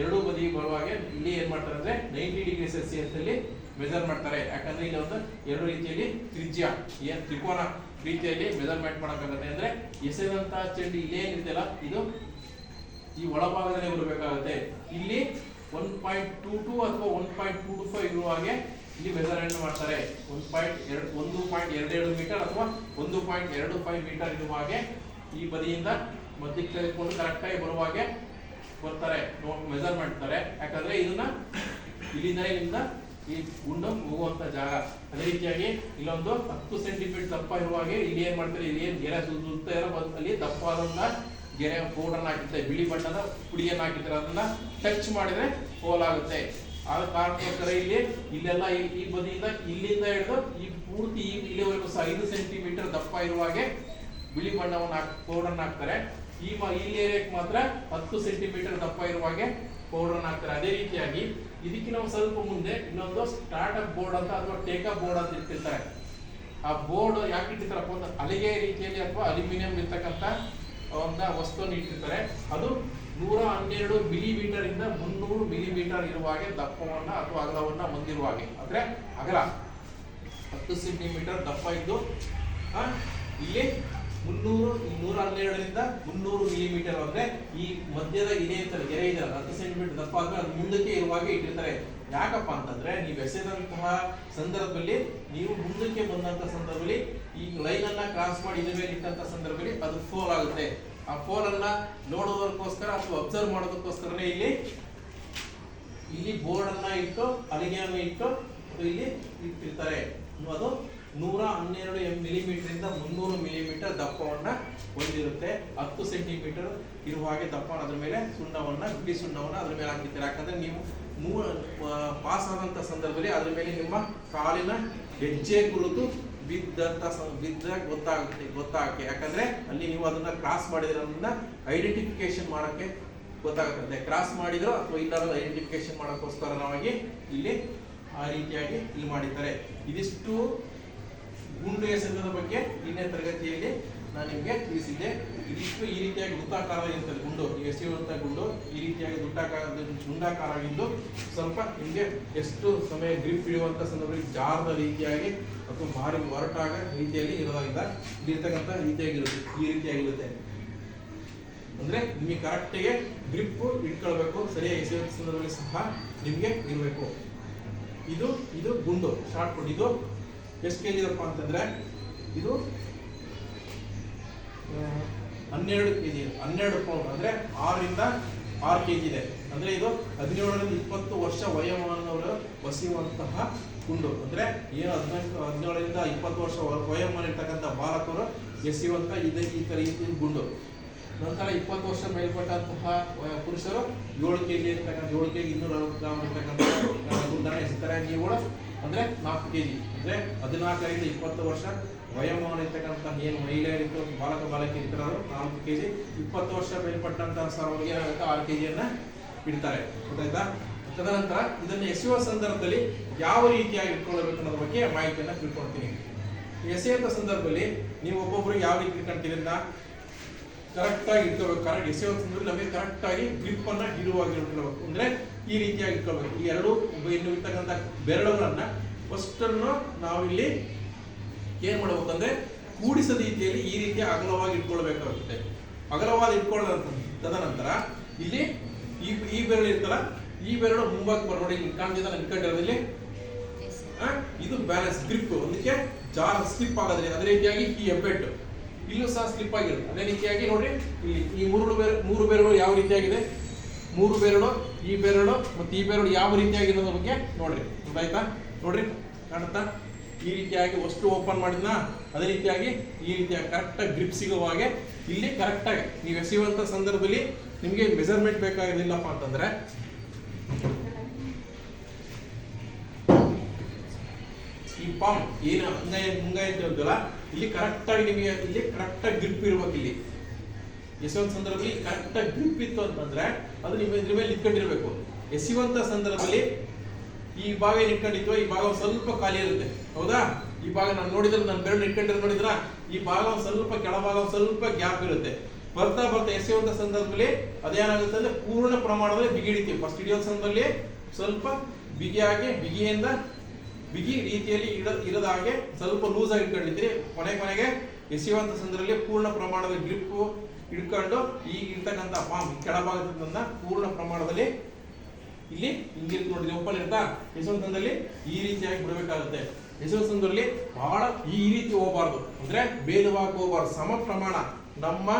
ಎರಡೂ ಬದಿ ಬರುವ ಹಾಗೆ ಇಲ್ಲಿ ಏನ್ ಮಾಡ್ತಾರೆ ಅಂದ್ರೆ ನೈಂಟಿ ಡಿಗ್ರಿ ಸೆಲ್ಸಿಯಸ್ ಅಲ್ಲಿ ಮೆಜರ್ ಮಾಡ್ತಾರೆ. ಯಾಕಂದ್ರೆ ಇಲ್ಲಿ ಒಂದು ಎರಡು ರೀತಿಯಲ್ಲಿ ತ್ರಿಜ್ಯ, ಏನ್ ತ್ರಿಕೋನ ರೀತಿಯಲ್ಲಿ ಮೆಜರ್ಮೆಂಟ್ ಮಾಡಬೇಕಾಗುತ್ತೆ ಅಂದ್ರೆ ಎಸೆದಂತಹ ಚಂಡಿ ಇಲ್ಲಿ ಇಲ್ಲೇನಿದೆಯಲ್ಲ ಇದು ಈ ಒಳಭಾಗದಲ್ಲಿ ಬರಬೇಕಾಗುತ್ತೆ ಇಲ್ಲಿ ಒನ್ ಪಾಯಿಂಟ್ ಟೂ ಟೂ ಅಥವಾ one point two two five ಇರುವ ಹಾಗೆ ಇಲ್ಲಿ ಮೆಜರ್ಮೆಂಟ್ ಮಾಡ್ತಾರೆ. ಒಂದು ಪಾಯಿಂಟ್ ಎರಡು, ಒಂದು ಪಾಯಿಂಟ್ ಎರಡೆರಡು ಮೀಟರ್ ಅಥವಾ ಒಂದು ಪಾಯಿಂಟ್ ಎರಡು ಫೈವ್ ಮೀಟರ್ ಇರುವ ಹಾಗೆ ಈ ಬದಿಯಿಂದ ಮಧ್ಯಕ್ಕೆ ತೆಗೆದುಕೊಂಡು ಕರೆಕ್ಟಾಗಿ ಬರುವ ಹಾಗೆ ಬರ್ತಾರೆ. ಮೆಜರ್ ಮಾಡ್ತಾರೆ ಯಾಕಂದ್ರೆ ಇದನ್ನ ಇಲ್ಲಿಂದಲೇ ಇಲ್ಲಿಂದ ಈ ಗುಂಡು ಹೋಗುವಂತ ಜಾಗ. ಅದೇ ರೀತಿಯಾಗಿ ಇಲ್ಲೊಂದು ಹತ್ತು ಸೆಂಟಿಮೀಟರ್ ದಪ್ಪ ಇರುವ ಹಾಗೆ ಇಲ್ಲಿ ಏನ್ ಮಾಡ್ತಾರೆ? ಇಲ್ಲಿ ಏನ್ ಗೆರೆ ಸುತ್ತ ಇರೋ ಅಲ್ಲಿ ದಪ್ಪವಾದಂತ ಗೆರೆ ಪೌಡರ್ ಹಾಕಿರ್ತಾರೆ. ಬಿಳಿ ಬಣ್ಣದ ಪುಡಿಯನ್ನು ಹಾಕಿರ್ತಾರೆ. ಅದನ್ನ ಟಚ್ ಮಾಡಿದ್ರೆ ಹೋಲ್ ಆದ ಕಾರಣಕ್ಕೋಸ್ಕರ ಇಲ್ಲಿ. ಇಲ್ಲೆಲ್ಲ ಈ ಬದಿಯಿಂದ ಇಲ್ಲಿಂದ ಹಿಡಿದು ಈ ಪೂರ್ತಿ ಇಲ್ಲಿವರೆಗೂ ಸಹ ಐದು ಸೆಂಟಿಮೀಟರ್ ದಪ್ಪ ಇರುವ ಹಾಗೆ ಬಿಳಿ ಬಣ್ಣವನ್ನು ಹಾಕ್ ಪೌಡರ್ನ ಹಾಕ್ತಾರೆ. ಈ ಇಲ್ಲಿ ಏರಿಯಾಕ್ಕೆ ಮಾತ್ರ ಹತ್ತು ಸೆಂಟಿಮೀಟರ್ ದಪ್ಪ ಇರುವ ಹಾಗೆ ಪೌಡರ್ನ ಹಾಕ್ತಾರೆ. ಅದೇ ರೀತಿಯಾಗಿ ಇದಕ್ಕೆ ನಾವು ಸ್ವಲ್ಪ ಮುಂದೆ ಇನ್ನೊಂದು ಸ್ಟಾರ್ಟ್ಅಪ್ ಬೋರ್ಡ್ ಅಂತ ಅಥವಾ ಟೇಕಪ್ ಬೋರ್ಡ್ ಅಂತ ಇಟ್ಟಿರ್ತಾರೆ. ಆ ಬೋರ್ಡ್ ಯಾಕೆ ಇಟ್ಟಿರ್ತಾರಪ್ಪ ಒಂದು ಅಲಿಗೆ ರೀತಿಯಲ್ಲಿ ಅಥವಾ ಅಲ್ಯೂಮಿನಿಯಂ ಇರ್ತಕ್ಕಂಥ ಒಂದು ವಸ್ತುವನ್ನು ಇಟ್ಟಿರ್ತಾರೆ. ಅದು ನೂರ ಹನ್ನೆರಡು ಮಿಲಿಮೀಟರ್ ಇಂದ ಮುನ್ನೂರು ಮಿಲಿಮೀಟರ್ ಇರುವ ಹಾಗೆ ದಪ್ಪವನ್ನ ಅಥವಾ ಅಗಲವನ್ನ ಹೊಂದಿರುವ ಹಾಗೆ. ಅಂದ್ರೆ ಅಗಲ. ಹತ್ತು ಸೆಂಟಿಮೀಟರ್ ದಪ್ಪ ಇದ್ದು ಇಲ್ಲಿ ಮುನ್ನೂರು ನೂರ ಹನ್ನೆರಡರಿಂದ ಮುನ್ನೂರು ಮಿಲಿಮೀಟರ್ ಅಂದ್ರೆ ಈ ಮಧ್ಯದ ಇದೇ ಅಂತ ಗೆರೆ ಇದೆ ಹತ್ತು ಸೆಂಟಿಮೀಟರ್ ದಪ್ಪ ಆದ್ರೆ ಅದು ಮುಂದಕ್ಕೆ ಇರುವಾಗೆ ಇಟ್ಟಿರ್ತಾರೆ. ಯಾಕಪ್ಪ ಅಂತಂದ್ರೆ ನೀವು ಎಸೆದಂತಹ ಸಂದರ್ಭದಲ್ಲಿ, ನೀವು ಮುಂದಕ್ಕೆ ಬಂದಂತ ಸಂದರ್ಭದಲ್ಲಿ, ಈ ಲೈನ್ ಅನ್ನ ಕ್ರಾಸ್ ಮಾಡಿ ಇದ್ರ ಮೇಲೆ ಇಟ್ಟಂತ ಸಂದರ್ಭದಲ್ಲಿ ಅದು ಫೋಲ್ ಆಗುತ್ತೆ. ಆ ಫೋನ್ ಅನ್ನ ನೋಡೋದಕ್ಕೋಸ್ಕರ ಅಥವಾ ಅಬ್ಸರ್ವ್ ಮಾಡೋದಕ್ಕೋಸ್ಕರನೇ ಇಲ್ಲಿ ಇಲ್ಲಿ ಬೋರ್ಡ್ ಅನ್ನ ಇಟ್ಟು ಅಲಿಗೆಯನ್ನು ಇಟ್ಟು ಇಲ್ಲಿ ಇಟ್ಟಿರ್ತಾರೆ. ಅದು ನೂರ ಹನ್ನೆರಡು ಎಂ ಮಿಲಿಮೀಟರ್ ಇಂದ ಮುನ್ನೂರು ಮಿಲಿಮೀಟರ್ ದಪ್ಪವನ್ನ ಹೊಂದಿರುತ್ತೆ. ಹತ್ತು ಸೆಂಟಿಮೀಟರ್ ಇರುವ ಹಾಗೆ ದಪ್ಪ ಅದ್ರ ಮೇಲೆ ಸುಣ್ಣವನ್ನ ಬಿಳಿ ಸುಣ್ಣವನ್ನ ಅದ್ರ ಮೇಲೆ ಹಾಕಿರ್ತಾರೆ. ಯಾಕಂದ್ರೆ ನೀವು ಮೂ ಪಾಸ್ ಆದಂತ ಸಂದರ್ಭದಲ್ಲಿ ಅದ್ರ ಮೇಲೆ ನಿಮ್ಮ ಕಾಲಿನ ಹೆಜ್ಜೆ ಗುರುತು ಬಿದ್ದಂತ ಅಂತ ಬಿದ್ದಾಗ ಗೊತ್ತಾಗುತ್ತೆ, ಗೊತ್ತಾಗಕ್ಕೆ. ಯಾಕಂದ್ರೆ ಅಲ್ಲಿ ನೀವು ಅದನ್ನ ಕ್ರಾಸ್ ಮಾಡಿದ್ರನ್ನ ಐಡೆಂಟಿಫಿಕೇಶನ್ ಮಾಡಕ್ಕೆ ಗೊತ್ತಾಗುತ್ತೆ. ಕ್ರಾಸ್ ಮಾಡಿದ್ರು ಅಥವಾ ಇಲ್ಲ ಐಡೆಂಟಿಫಿಕೇಶನ್ ಮಾಡೋಕ್ಕೋಸ್ಕರವಾಗಿ ಇಲ್ಲಿ ಆ ರೀತಿಯಾಗಿ ಇಲ್ಲಿ ಮಾಡಿದ್ದಾರೆ. ಇದಿಷ್ಟು ಗುಂಡು ಎಸೆತದ ಬಗ್ಗೆ ನಿನ್ನೆ ತರಗತಿಯಲ್ಲಿ ನಾನು ನಿಮಗೆ ತಿಳಿಸಿದ್ದೆ, ಇದಿಷ್ಟು ಈ ರೀತಿಯಾಗಿ ವೃತ್ತಾಕಾರ ಇರುತ್ತೆ ಗುಂಡು ಎಸೆಯುವಂಥ ಗುಂಡು, ಈ ರೀತಿಯಾಗಿ ದುಡ್ಡಾಕಾರ ಗುಂಡಾಕಾರ ಆಗಿದ್ದು, ಸ್ವಲ್ಪ ನಿಮಗೆ ಎಷ್ಟು ಸಮಯ ಗ್ರಿಪ್ ಹಿಡಿಯುವಂಥ ಸಂದರ್ಭದಲ್ಲಿ ಜಾರದ ರೀತಿಯಾಗಿ ಅಥವಾ ಭಾರಿ ಹೊರಟಾಗ ರೀತಿಯಲ್ಲಿ ಇರೋದಾಗಿಲ್ಲ ಇಲ್ಲಿರ್ತಕ್ಕಂಥ ರೀತಿಯಾಗಿರುತ್ತೆ, ಈ ರೀತಿಯಾಗಿರುತ್ತೆ. ಅಂದ್ರೆ ನಿಮಗೆ ಕರೆಕ್ಟಿಗೆ ಗ್ರಿಪ್ ಇಟ್ಕೊಳ್ಬೇಕು, ಸರಿಯಾಗಿ ಎಸೆಯುವ ಸಂದರ್ಭದಲ್ಲಿ ಸಹ ನಿಮಗೆ ಇರಬೇಕು. ಇದು ಇದು ಗುಂಡು ಶಾರ್ಟ್ ಪುಟ್ ಇದು ಎಷ್ಟು ಕೆ ಜಿ ಅಂತಂದ್ರೆ, ಇದು ಹನ್ನೆರಡು ಕೆ ಜಿ ಹನ್ನೆರಡು ಪೌಂಡ್ ಅಂದ್ರೆ ಆರರಿಂದ ಆರು ಕೆ ಜಿ ಇದೆ. ಅಂದ್ರೆ ಇದು ಹದಿನೇಳರಿಂದ ಇಪ್ಪತ್ತು ವರ್ಷ ವಯೋಮಾನದವರು ಬಸಿಯುವಂತಹ ಗುಂಡು ಅಂದ್ರೆ ಏನು ಹದಿನೆಂಟು, ಹದಿನೇಳರಿಂದ ಇಪ್ಪತ್ತು ವರ್ಷ ವಯೋಮಾನ ಇರ್ತಕ್ಕಂಥ ಬಾಲಕರು ಎಸೆಯುವಂತ ಇದೆ ಈ ತರ ಇದು ಗುಂಡು. ನಂತರ ಇಪ್ಪತ್ತು ವರ್ಷ ಮೇಲ್ಪಟ್ಟಂತಹ ಪುರುಷರು ಏಳು ಕೆ ಜಿ ಇರ್ತಕ್ಕಂಥ, ಏಳು ಕೆ ಜಿ ಇನ್ನೂರ ಅರವತ್ತು ಗ್ರಾಮ್ ಇರ್ತಕ್ಕಂಥ ಗುಂಡನ್ನ ಎಸಿತಾರೆ ನೀವು ಅಂದ್ರೆ ನಾಲ್ಕು ಕೆ ಜಿ ಅಂದ್ರೆ ಹದಿನಾಲ್ಕರಿಂದ ಇಪ್ಪತ್ತು ವರ್ಷ ವಯೋಮಾನ ಇರ್ತಕ್ಕಂಥ ಏನು ಮಹಿಳೆಯರಿತ್ತು ಬಾಲಕ ಬಾಲಕಿ ಇರ್ತಾರೋ ನಾಲ್ಕು ಕೆ ಜಿ ಇಪ್ಪತ್ತು ವರ್ಷ ಮೇಲ್ಪಟ್ಟಂತಹ ಸರ್ವರಿಗೆ ಏನಾಗುತ್ತೆ ಆರು ಕೆ ಜಿಯನ್ನ ಇಡ್ತಾರೆ ಗೊತ್ತಾಯ್ತಾ? ತದನಂತರ ಇದನ್ನು ಎಸೆಯುವ ಸಂದರ್ಭದಲ್ಲಿ ಯಾವ ರೀತಿಯಾಗಿ ಇಟ್ಕೊಳ್ಬೇಕು ಅನ್ನೋದ್ರ ಬಗ್ಗೆ ಮಾಹಿತಿಯನ್ನು ತಿಳ್ಕೊಳ್ತೀನಿ. ಎಸೆಯುವಂಥ ಸಂದರ್ಭದಲ್ಲಿ ನೀವು ಒಬ್ಬೊಬ್ರು ಯಾವ ರೀತಿ ಇಟ್ಕೊಂತೀರಿ ಅಂತ ಕರೆಕ್ಟ್ ಆಗಿ ಇಟ್ಕೋಬೇಕು ಕರೆಕ್ಟ್ ಎಸೆಯುವ ಸಂದರ್ಭದಲ್ಲಿ ನಮಗೆ ಕರೆಕ್ಟ್ ಆಗಿ ಗ್ರಿಪ್ ಅನ್ನ ಇಡುವಾಗಿ ಇಟ್ಕೊಳ್ಬೇಕು. ಅಂದ್ರೆ ಈ ರೀತಿಯಾಗಿ ಇಟ್ಕೋಬೇಕು ಈ ಎರಡು ಇನ್ನು ಇರ್ತಕ್ಕಂಥ ಬೆರಳುಗಳನ್ನ ಫಸ್ಟ್ ಅನ್ನು ನಾವಿಲ್ಲಿ ಏನ್ ಮಾಡಬೇಕಂದ್ರೆ ಕೂಡಿಸದ ರೀತಿಯಲ್ಲಿ ಈ ರೀತಿ ಅಗಲವಾಗಿ ಇಟ್ಕೊಳ್ಬೇಕಾಗುತ್ತೆ. ಅಗಲವಾಗಿ ಇಟ್ಕೊಳ್ಳೋ ತದನಂತರ ಇಲ್ಲಿ ಈ ಈ ಬೆರಳು ಇರ್ತಲ್ಲ ಈ ಬೆರಳು ಮುಂಭಾಗ ಬರ್ ನೋಡಿ, ಇಲ್ಲಿ ಕಾಣ್ತಿದ್ದ ಇಟ್ಕೊಂಡಿರೋದಿಲ್ಲಿ ಇದು ಬ್ಯಾಲೆನ್ಸ್ ಗ್ರಿಪ್ ಅದಕ್ಕೆ ಜಾರ್ ಸ್ಲಿಪ್ ಆಗೋದ್ರೆ. ಅದೇ ರೀತಿಯಾಗಿ ಈ ಎಬ್ಬೆಟ್ಟು ಇಲ್ಲೂ ಸಹ ಸ್ಲಿಪ್ ಆಗಿರುತ್ತೆ. ಅದೇ ರೀತಿಯಾಗಿ ನೋಡ್ರಿ, ಇಲ್ಲಿ ಈ ಮೂರು ಮೂರು ಬೆರಳು ಯಾವ ರೀತಿಯಾಗಿದೆ? ಮೂರು ಬೆರಳು, ಈ ಬೆರಳು, ಮತ್ತು ಈ ಬೆರಳು ಯಾವ ರೀತಿಯಾಗಿರೋದ್ರ ಬಗ್ಗೆ ನೋಡ್ರಿ. ಗೊತ್ತಾಯ್ತಾ? ನೋಡ್ರಿ, ಕಾಣುತ್ತಾ? ಈ ರೀತಿಯಾಗಿ ವಸ್ತು ಓಪನ್ ಮಾಡಿದ್ನ? ಅದೇ ರೀತಿಯಾಗಿ ಈ ರೀತಿಯಾಗಿ ಕರೆಕ್ಟಾಗಿ ಗ್ರಿಪ್ ಸಿಗುವ ಹಾಗೆ ಇಲ್ಲಿ ಕರೆಕ್ಟಾಗಿ ನೀವು ಎಸೆಯುವಂಥ ಸಂದರ್ಭದಲ್ಲಿ ನಿಮಗೆ ಮೆಜರ್ಮೆಂಟ್ ಬೇಕಾಗಿರಲಿಲ್ಲಪ್ಪ ಅಂತಂದ್ರೆ. ಈ ಪಂಪ್ ಏನು ಅಂಗೈ ಮುಂಗೈ ಅಂತ ಹೇಳ್ತಲ್ಲ ಇಲ್ಲಿ ಕರೆಕ್ಟಾಗಿ ನಿಮಗೆ ಇಲ್ಲಿ ಕರೆಕ್ಟ್ ಆಗಿ ಗ್ರಿಪ್ ಇರ್ಬೇಕು ಇಲ್ಲಿ. ಎಸೆಯುವಂಥ ಸಂದರ್ಭದಲ್ಲಿ ಕರೆಕ್ಟಾಗಿ ಗ್ರಿಪ್ ಇತ್ತು ಅಂತಂದ್ರೆ ಅದು ನಿಮ್ಮ ಇದ್ರ ಮೇಲೆ ನಿಂತ್ಕೊಂಡಿರ್ಬೇಕು. ಎಸೆಯುವಂಥ ಸಂದರ್ಭದಲ್ಲಿ ಈ ಭಾಗ ಇಟ್ಕೊಂಡಿದ್ವೋ ಈ ಭಾಗ ಸ್ವಲ್ಪ ಖಾಲಿ ಇರುತ್ತೆ. ಹೌದಾ? ಈ ಭಾಗ ನಾನು ನೋಡಿದ್ರೆ ನನ್ನ ಬೆರಳು ಇಟ್ಕೊಂಡಿರೋ ನೋಡಿದ್ರ? ಈ ಭಾಗ ಸ್ವಲ್ಪ, ಕೆಳಭಾಗ ಸ್ವಲ್ಪ ಗ್ಯಾಪ್ ಇರುತ್ತೆ. ಬರ್ತಾ ಬರ್ತಾ ಎಸೆಯುವಂತ ಸಂದರ್ಭದಲ್ಲಿ ಅದೇನಾಗುತ್ತೆ ಅಂದ್ರೆ ಪೂರ್ಣ ಪ್ರಮಾಣದಲ್ಲಿ ಬಿಗಿ ಹಿಡಿತೀವಿ. ಫಸ್ಟ್ ಹಿಡಿಯೋ ಸಂದರ್ಭದಲ್ಲಿ ಸ್ವಲ್ಪ ಬಿಗಿಯಾಗಿ ಬಿಗಿಯಿಂದ ಬಿಗಿ ರೀತಿಯಲ್ಲಿ ಇಡ, ಇರದ ಹಾಗೆ ಸ್ವಲ್ಪ ಲೂಸ್ ಆಗಿ ಇಟ್ಕೊಂಡಿದ್ರಿ ಕೊನೆ ಕೊನೆಗೆ ಎಸೆಯುವಂತ ಸಂದರ್ಭದಲ್ಲಿ ಪೂರ್ಣ ಪ್ರಮಾಣದ ಗ್ರಿಪ್ ಹಿಡ್ಕೊಂಡು ಈಗ ಇರ್ತಕ್ಕಂಥ ಫಾರ್ಮ್ ಕೆಳಭಾಗದಿಂದ ಪೂರ್ಣ ಪ್ರಮಾಣದಲ್ಲಿ ಇಲ್ಲಿ ಹಿಂಗಿರ್ತು ನೋಡಿದ್ರೆ ಓಪನ್ ಇರ್ತಾ ಯಶವಂತದಲ್ಲಿ ಈ ರೀತಿಯಾಗಿ ಬಿಡಬೇಕಾಗುತ್ತೆ. ಯಶವಂತದಲ್ಲಿ ಬಹಳ ಈ ರೀತಿ ಹೋಗಬಾರ್ದು. ಅಂದ್ರೆ ಭೇದವಾಗಿ ಹೋಗಬಾರ್ದು. ಸಮ ಪ್ರಮಾಣ, ನಮ್ಮ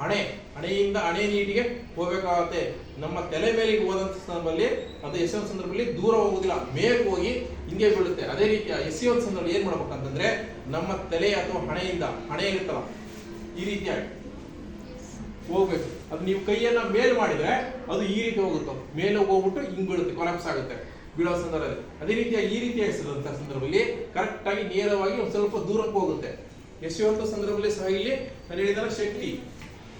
ಹಣೆ, ಹಣೆಯಿಂದ ಹಣೆ ನೀಟಿಗೆ ಹೋಗಬೇಕಾಗತ್ತೆ. ನಮ್ಮ ತಲೆ ಮೇಲಿಗೆ ಹೋದಂತ ಸಂದರ್ಭದಲ್ಲಿ, ಅದು ಎಸೆಯೋ ಸಂದರ್ಭದಲ್ಲಿ ದೂರ ಹೋಗುದಿಲ್ಲ ಮೇಲೆ ಹೋಗಿ ಹಿಂಗೆ ಬೀಳುತ್ತೆ. ಅದೇ ರೀತಿ ಎಸೆಯೋ ಸಂದರ್ಭದಲ್ಲಿ ಏನ್ ಮಾಡ್ಬೇಕಂತಂದ್ರೆ, ನಮ್ಮ ತಲೆ ಅಥವಾ ಹಣೆಯಿಂದ ಹಣೆ ಇರುತ್ತಲ್ಲ ಈ ರೀತಿಯಾಗಿ. ಹೋಗ್ಬೇಕು. ಅದು ನೀವು ಕೈಯನ್ನ ಮೇಲ್ ಮಾಡಿದ್ರೆ ಅದು ಈ ರೀತಿ ಹೋಗುತ್ತೆ? ಮೇಲೆ ಹೋಗ್ಬಿಟ್ಟು ಹಿಂಗ್ ಬೀಳುತ್ತೆ ಕೊಲಾಪ್ಸ್ ಆಗುತ್ತೆ. ಬೀಳೋ ಸಂದರ್ಭದಲ್ಲಿ. ಅದೇ ರೀತಿಯ ಈ ರೀತಿ ಎಸೆದಂತ ಸಂದರ್ಭದಲ್ಲಿ ಕರೆಕ್ಟ್ ಆಗಿ ನೇರವಾಗಿ ಒಂದು ಸ್ವಲ್ಪ ದೂರಕ್ಕೆ ಹೋಗುತ್ತೆ. ಎಸೆಯುವಂತ ಸಂದರ್ಭದಲ್ಲಿ ಸಹ ಇಲ್ಲಿ ನಾನು ಹೇಳಿದ ಶಕ್ತಿ,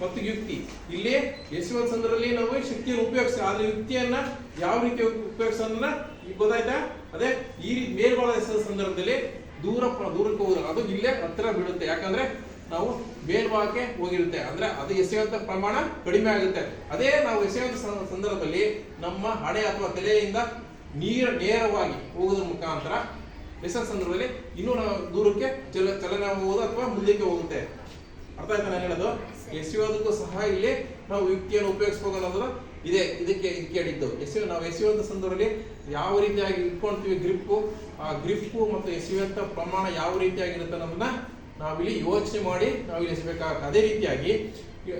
ಮತ್ತು ಯುಕ್ತಿ. ಇಲ್ಲಿ ಎಸೆಯುವಂತ ಸಂದರ್ಭದಲ್ಲಿ ನಾವು ಶಕ್ತಿಯನ್ನು ಉಪಯೋಗಿಸ ಆದ್ರೆ ಯುಕ್ತಿಯನ್ನ ಯಾವ ರೀತಿ ಉಪಯೋಗಿಸೋದನ್ನ ಈಗ ಗೊತ್ತಾಯ್ತಾ? ಅದೇ ಈ ರೀತಿ ಎಸೆದ ಸಂದರ್ಭದಲ್ಲಿ ದೂರ ದೂರಕ್ಕೆ ಹೋಗುದು ಅದು ಇಲ್ಲೇ ಹತ್ತಿರ ಬೀಳುತ್ತೆ. ಯಾಕಂದ್ರೆ ನಾವು ಮೇಲ್ಭಾಗಕ್ಕೆ ಹೋಗಿರುತ್ತೆ. ಅಂದ್ರೆ ಅದು ಎಸೆಯುವಂತ ಪ್ರಮಾಣ ಕಡಿಮೆ ಆಗುತ್ತೆ. ಅದೇ ನಾವು ಎಸೆಯುವಂತ ಸಂದರ್ಭದಲ್ಲಿ ನಮ್ಮ ಹಣೆ ಅಥವಾ ತಲೆಯಿಂದ ನೀರ ನೇರವಾಗಿ ಹೋಗೋದ್ರ ಮುಖಾಂತರ ಎಸೆದ ಸಂದರ್ಭದಲ್ಲಿ ಇನ್ನೂ ನಾವು ದೂರಕ್ಕೆ ಚಲ ಚಲನೆ ಹೋಗೋದು ಅಥವಾ ಮುಂದಕ್ಕೆ ಹೋಗುತ್ತೆ. ಅರ್ಥ ಆಯ್ತಾ ನಾನು ಹೇಳೋದು? ಎಸೆಯೋದಕ್ಕೂ ಸಹ ಇಲ್ಲಿ ನಾವು ಯುಕ್ತಿಯನ್ನು ಉಪಯೋಗಿಸ್ಬೋದು ಅನ್ನೋದು ಇದೆ. ಇದಕ್ಕೆ ಇದಕ್ಕೆ ಹೇಳಿದ್ದು ಎಸೆಯು ನಾವು ಎಸೆಯುವಂತ ಸಂದರ್ಭದಲ್ಲಿ ಯಾವ ರೀತಿಯಾಗಿ ಇಟ್ಕೊಳ್ತೀವಿ ಗ್ರಿಪ್ಪು ಆ ಗ್ರಿಪ್ಪು ಮತ್ತು ಎಸೆಯುವಂತ ಪ್ರಮಾಣ ಯಾವ ರೀತಿಯಾಗಿರುತ್ತೆ ಅನ್ನೋದನ್ನ ನಾವಿಲ್ಲಿ ಯೋಚನೆ ಮಾಡಿ, ನಾವಿಲ್ಲಿ ಎಸಬೇಕಾಗುತ್ತೆ. ಅದೇ ರೀತಿಯಾಗಿ,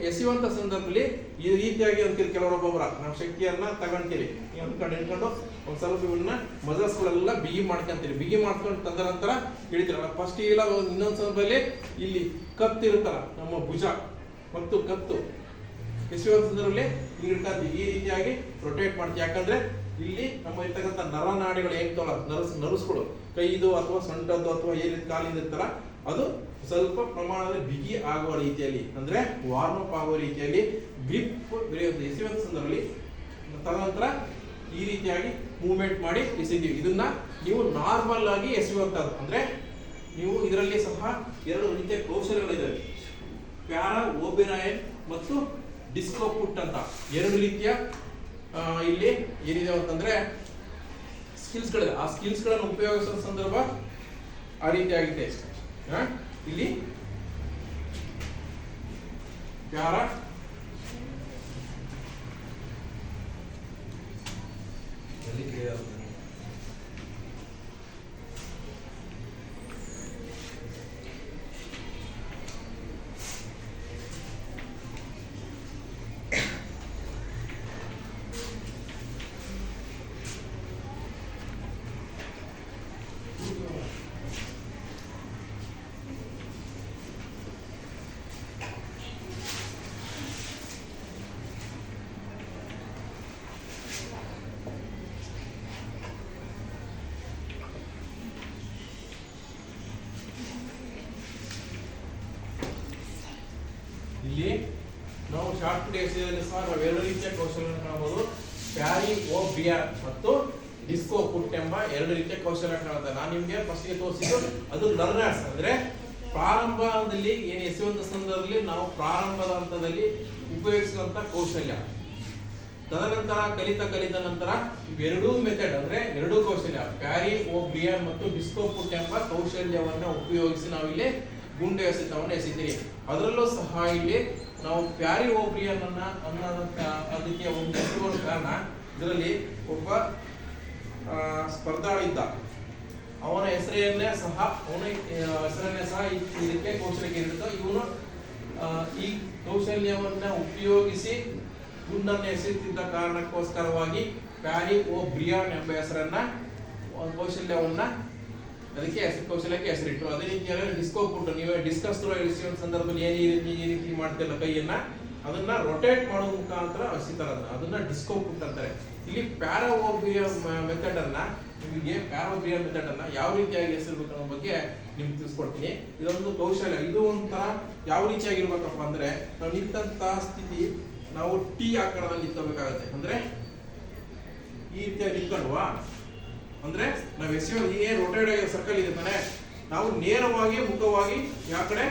ಎಸೆಯುವಂತ ಸಂದರ್ಭದಲ್ಲಿ ಈ ರೀತಿಯಾಗಿ ಅಂತೀರಿ ಕೆಲವರೊಬ್ಬೊಬ್ಬರ ನಾವು ಶಕ್ತಿಯನ್ನ ತಗೊಂತೀರಿ. ಅಂದ್ಕೊಂಡು ಇಟ್ಕೊಂಡು ಒಂದು ಸ್ವಲ್ಪ ಇವನ್ನ ಮಜಲ್ಸ್ಗಳೆಲ್ಲ ಬಿಗಿ ಮಾಡ್ಕೊಂತೀರಿ. ಬಿಗಿ ಮಾಡ್ಕೊಂಡು ತಂದ ನಂತರ ಹೇಳ್ತೀರಲ್ಲ ಫಸ್ಟ್ ಇಲ್ಲ ಇನ್ನೊಂದು ಸಂದರ್ಭದಲ್ಲಿ ಇಲ್ಲಿ ಕತ್ತಿರುತ್ತಲ್ಲ ನಮ್ಮ ಭುಜ, ಮತ್ತು ಕತ್ತು. ಎಸೆಯುವಂಥ ಸಂದರ್ಭದಲ್ಲಿ ಈ ರೀತಿಯಾಗಿ ರೊಟೇಟ್ ಮಾಡ್ತೀವಿ. ಯಾಕಂದ್ರೆ ಇಲ್ಲಿ ನಮ್ಮ ಇರ್ತಕ್ಕಂಥ ನರನಾಡಿಗಳು ಹೇಳ್ತಾವಲ್ಲ ನರಸ್ ನರಸ್ಗಳು ಕೈದು ಅಥವಾ ಸೊಂಟದ್ದು ಅಥವಾ ಏನ್ ಕಾಲಿಂದ ಇರ್ತಾರ, ಅದು ಸ್ವಲ್ಪ ಪ್ರಮಾಣದಲ್ಲಿ ಬಿಗಿ ಆಗುವ ರೀತಿಯಲ್ಲಿ, ಅಂದ್ರೆ ವಾರ್ಮ್ ಅಪ್ ಆಗುವ ರೀತಿಯಲ್ಲಿ ಗ್ರಿಪ್ ಎಸೆಯುವಂತ ಸಂದರ್ಭದಲ್ಲಿ ತದನಂತರ ಈ ರೀತಿಯಾಗಿ ಮೂವ್ಮೆಂಟ್ ಮಾಡಿ ಎಸೆದೀವಿ ಇದನ್ನ ನೀವು ನಾರ್ಮಲ್ ಆಗಿ ಎಸೆಯುವಂತದ್ದು ಅಂದ್ರೆ ನೀವು ಇದರಲ್ಲಿ ಸಹ ಎರಡು ರೀತಿಯ ಕೌಶಲ್ಯಗಳಿದ್ದಾವೆ ಪ್ಯಾರಾ, ಓಬಿರಾಯನ್ ಮತ್ತು ಡಿಸ್ಕೋ ಪುಟ್ ಅಂತ. ಎರಡು ರೀತಿಯ ಇಲ್ಲಿ ಏನಿದೆ ಅಂತಂದ್ರೆ ಸ್ಕಿಲ್ಸ್ಗಳಿದೆ ಆ ಸ್ಕಿಲ್ಸ್ಗಳನ್ನು ಉಪಯೋಗಿಸುವ ಸಂದರ್ಭ ಆ ರೀತಿಯಾಗಿದೆ ಆಗಿದೆ ಇಲ್ಲಿ ಯಾರ? ಎಲ್ಲಿ ಕ್ಲಿಯರ್ ಆಗುತ್ತೆ ಇಲ್ಲಿ ನಾವು ಶಾರ್ಟ್ ಸಹ ನಾವು ಎರಡು ರೀತಿಯ ಕೌಶಲ್ಯಗಳನ್ನು ಕಾಣಬಹುದು ಪ್ಯಾರಿ ಓ ಬಿಯರ್ ಮತ್ತು ಡಿಸ್ಕೋ ಪುಟ್ ಎಂಬ ಎರಡು ರೀತಿಯ ಕೌಶಲ್ಯ ಕಾಣುತ್ತೆ ನಾನು ನಿಮ್ಗೆ ಫಸ್ಟ್ಗೆ ತೋರಿಸಿದ್ದು ಅದು ಲರ್ನರ್ಸ್ ಅಂದ್ರೆ ಪ್ರಾರಂಭದಲ್ಲಿ ಏನು ಎಸೆಯುವಂತ ಸಂದರ್ಭದಲ್ಲಿ ನಾವು ಪ್ರಾರಂಭದ ಹಂತದಲ್ಲಿ ಉಪಯೋಗಿಸುವಂತ ಕೌಶಲ್ಯ ತದನಂತರ ಕಲಿತ ಕಲಿತ ನಂತರ ಎರಡೂ ಮೆಥಡ್ ಅಂದ್ರೆ ಎರಡೂ ಕೌಶಲ್ಯ ಪ್ಯಾರಿ ಓ ಬಿಯರ್ ಮತ್ತು ಡಿಸ್ಕೋ ಪುಟ್ ಎಂಬ ಕೌಶಲ್ಯವನ್ನ ಉಪಯೋಗಿಸಿ ನಾವಿಲ್ಲಿ ಗುಂಡು ಎಸೆತವನ್ನು ಎಸಿತೀರಿ ಅದರಲ್ಲೂ ಸಹ ಇಲ್ಲಿ ನಾವು ಪ್ಯಾರಿ ಓ ಬಿಯರ್ ಅನ್ನ ಅನ್ನೋದಕ್ಕ ಅದಕ್ಕೆ ಒಂದು ಕಾರಣ, ಇದರಲ್ಲಿ ಒಬ್ಬ ಸ್ಪರ್ಧಾಳು ಇದ್ದ ಅವನ ಹೆಸರನ್ನೇ ಸಹ, ಅವನ ಹೆಸರನ್ನೇ ಸಹ ಇದಕ್ಕೆ ಕೌಶಲ್ಯಕ್ಕೆ ಇರುತ್ತೆ ಇವನು ಈ ಕೌಶಲ್ಯವನ್ನ ಉಪಯೋಗಿಸಿ ಗುಂಡನ್ನು ಎಸೆಯುತ್ತಿದ್ದ ಕಾರಣಕ್ಕೋಸ್ಕರವಾಗಿ ಪ್ಯಾರಿ ಓ ಬ್ರಿಯಾನ್ ಎಂಬ ಹೆಸರನ್ನ ಕೌಶಲ್ಯವನ್ನ ಅದಕ್ಕೆ ಹೆಸರು ಕೌಶಲ್ಯಕ್ಕೆ ಹೆಸರಿಟ್ಟು ಅದೇ ರೀತಿಯಾಗಿ ಡಿಸ್ಕೋ ಕೊಟ್ಟು ನೀವೇ ಡಿಸ್ಕಸ್ ಥ್ರೋ ಎಸೆಯುವ ಸಂದರ್ಭದಲ್ಲಿ ಏನು ಈ ರೀತಿ ಈ ರೀತಿ ಮಾಡ್ತಿಲ್ಲ ಕೈಯನ್ನ? ಅದನ್ನ ರೊಟೇಟ್ ಮಾಡೋ ಮುಖಾಂತರ ಎಸಿತಾರ ಅದನ್ನ ಡಿಸ್ಕೋ ಪುಟ್ ಅಂತಾರೆ. ಇಲ್ಲಿ ಪ್ಯಾರೋಬಿಯ ಮೆಥಡ್ ಅನ್ನ ನಿಮಗೆ ಪ್ಯಾರೋಬಿಯ ಮೆಥಡ್ ಅನ್ನ ಯಾವ ರೀತಿಯಾಗಿ ಹೆಸರಿಬೇಕು ಅನ್ನೋ ಬಗ್ಗೆ ನಿಮ್ಗೆ ತಿಳಿಸ್ಕೊಡ್ತೀನಿ. ಇದೊಂದು ಕೌಶಲ್ಯ. ಇದು ಒಂಥರ ಯಾವ ರೀತಿಯಾಗಿರ್ಬೇಕಪ್ಪ ಅಂದ್ರೆ, ನಾವು ನಿಂತಹ ಸ್ಥಿತಿ ನಾವು ಟಿ ಆಕಾರದಲ್ಲಿ ನಿಂತಬೇಕಾಗತ್ತೆ ಅಂದ್ರೆ ಈ ರೀತಿಯಾಗಿ ನಿಂತ್ಕೊಂಡ್ವಾ? ಅಂದ್ರೆ ನಾವು ಎಸೆಯೋ ಏನ್ ರೊಟೇಟ್ ಸರ್ಕಲ್ ಇದೆ ತಾನೆ ನಾವು ನೇರವಾಗಿ ಮುಖವಾಗಿ ಯಾವ ಕಡೆ?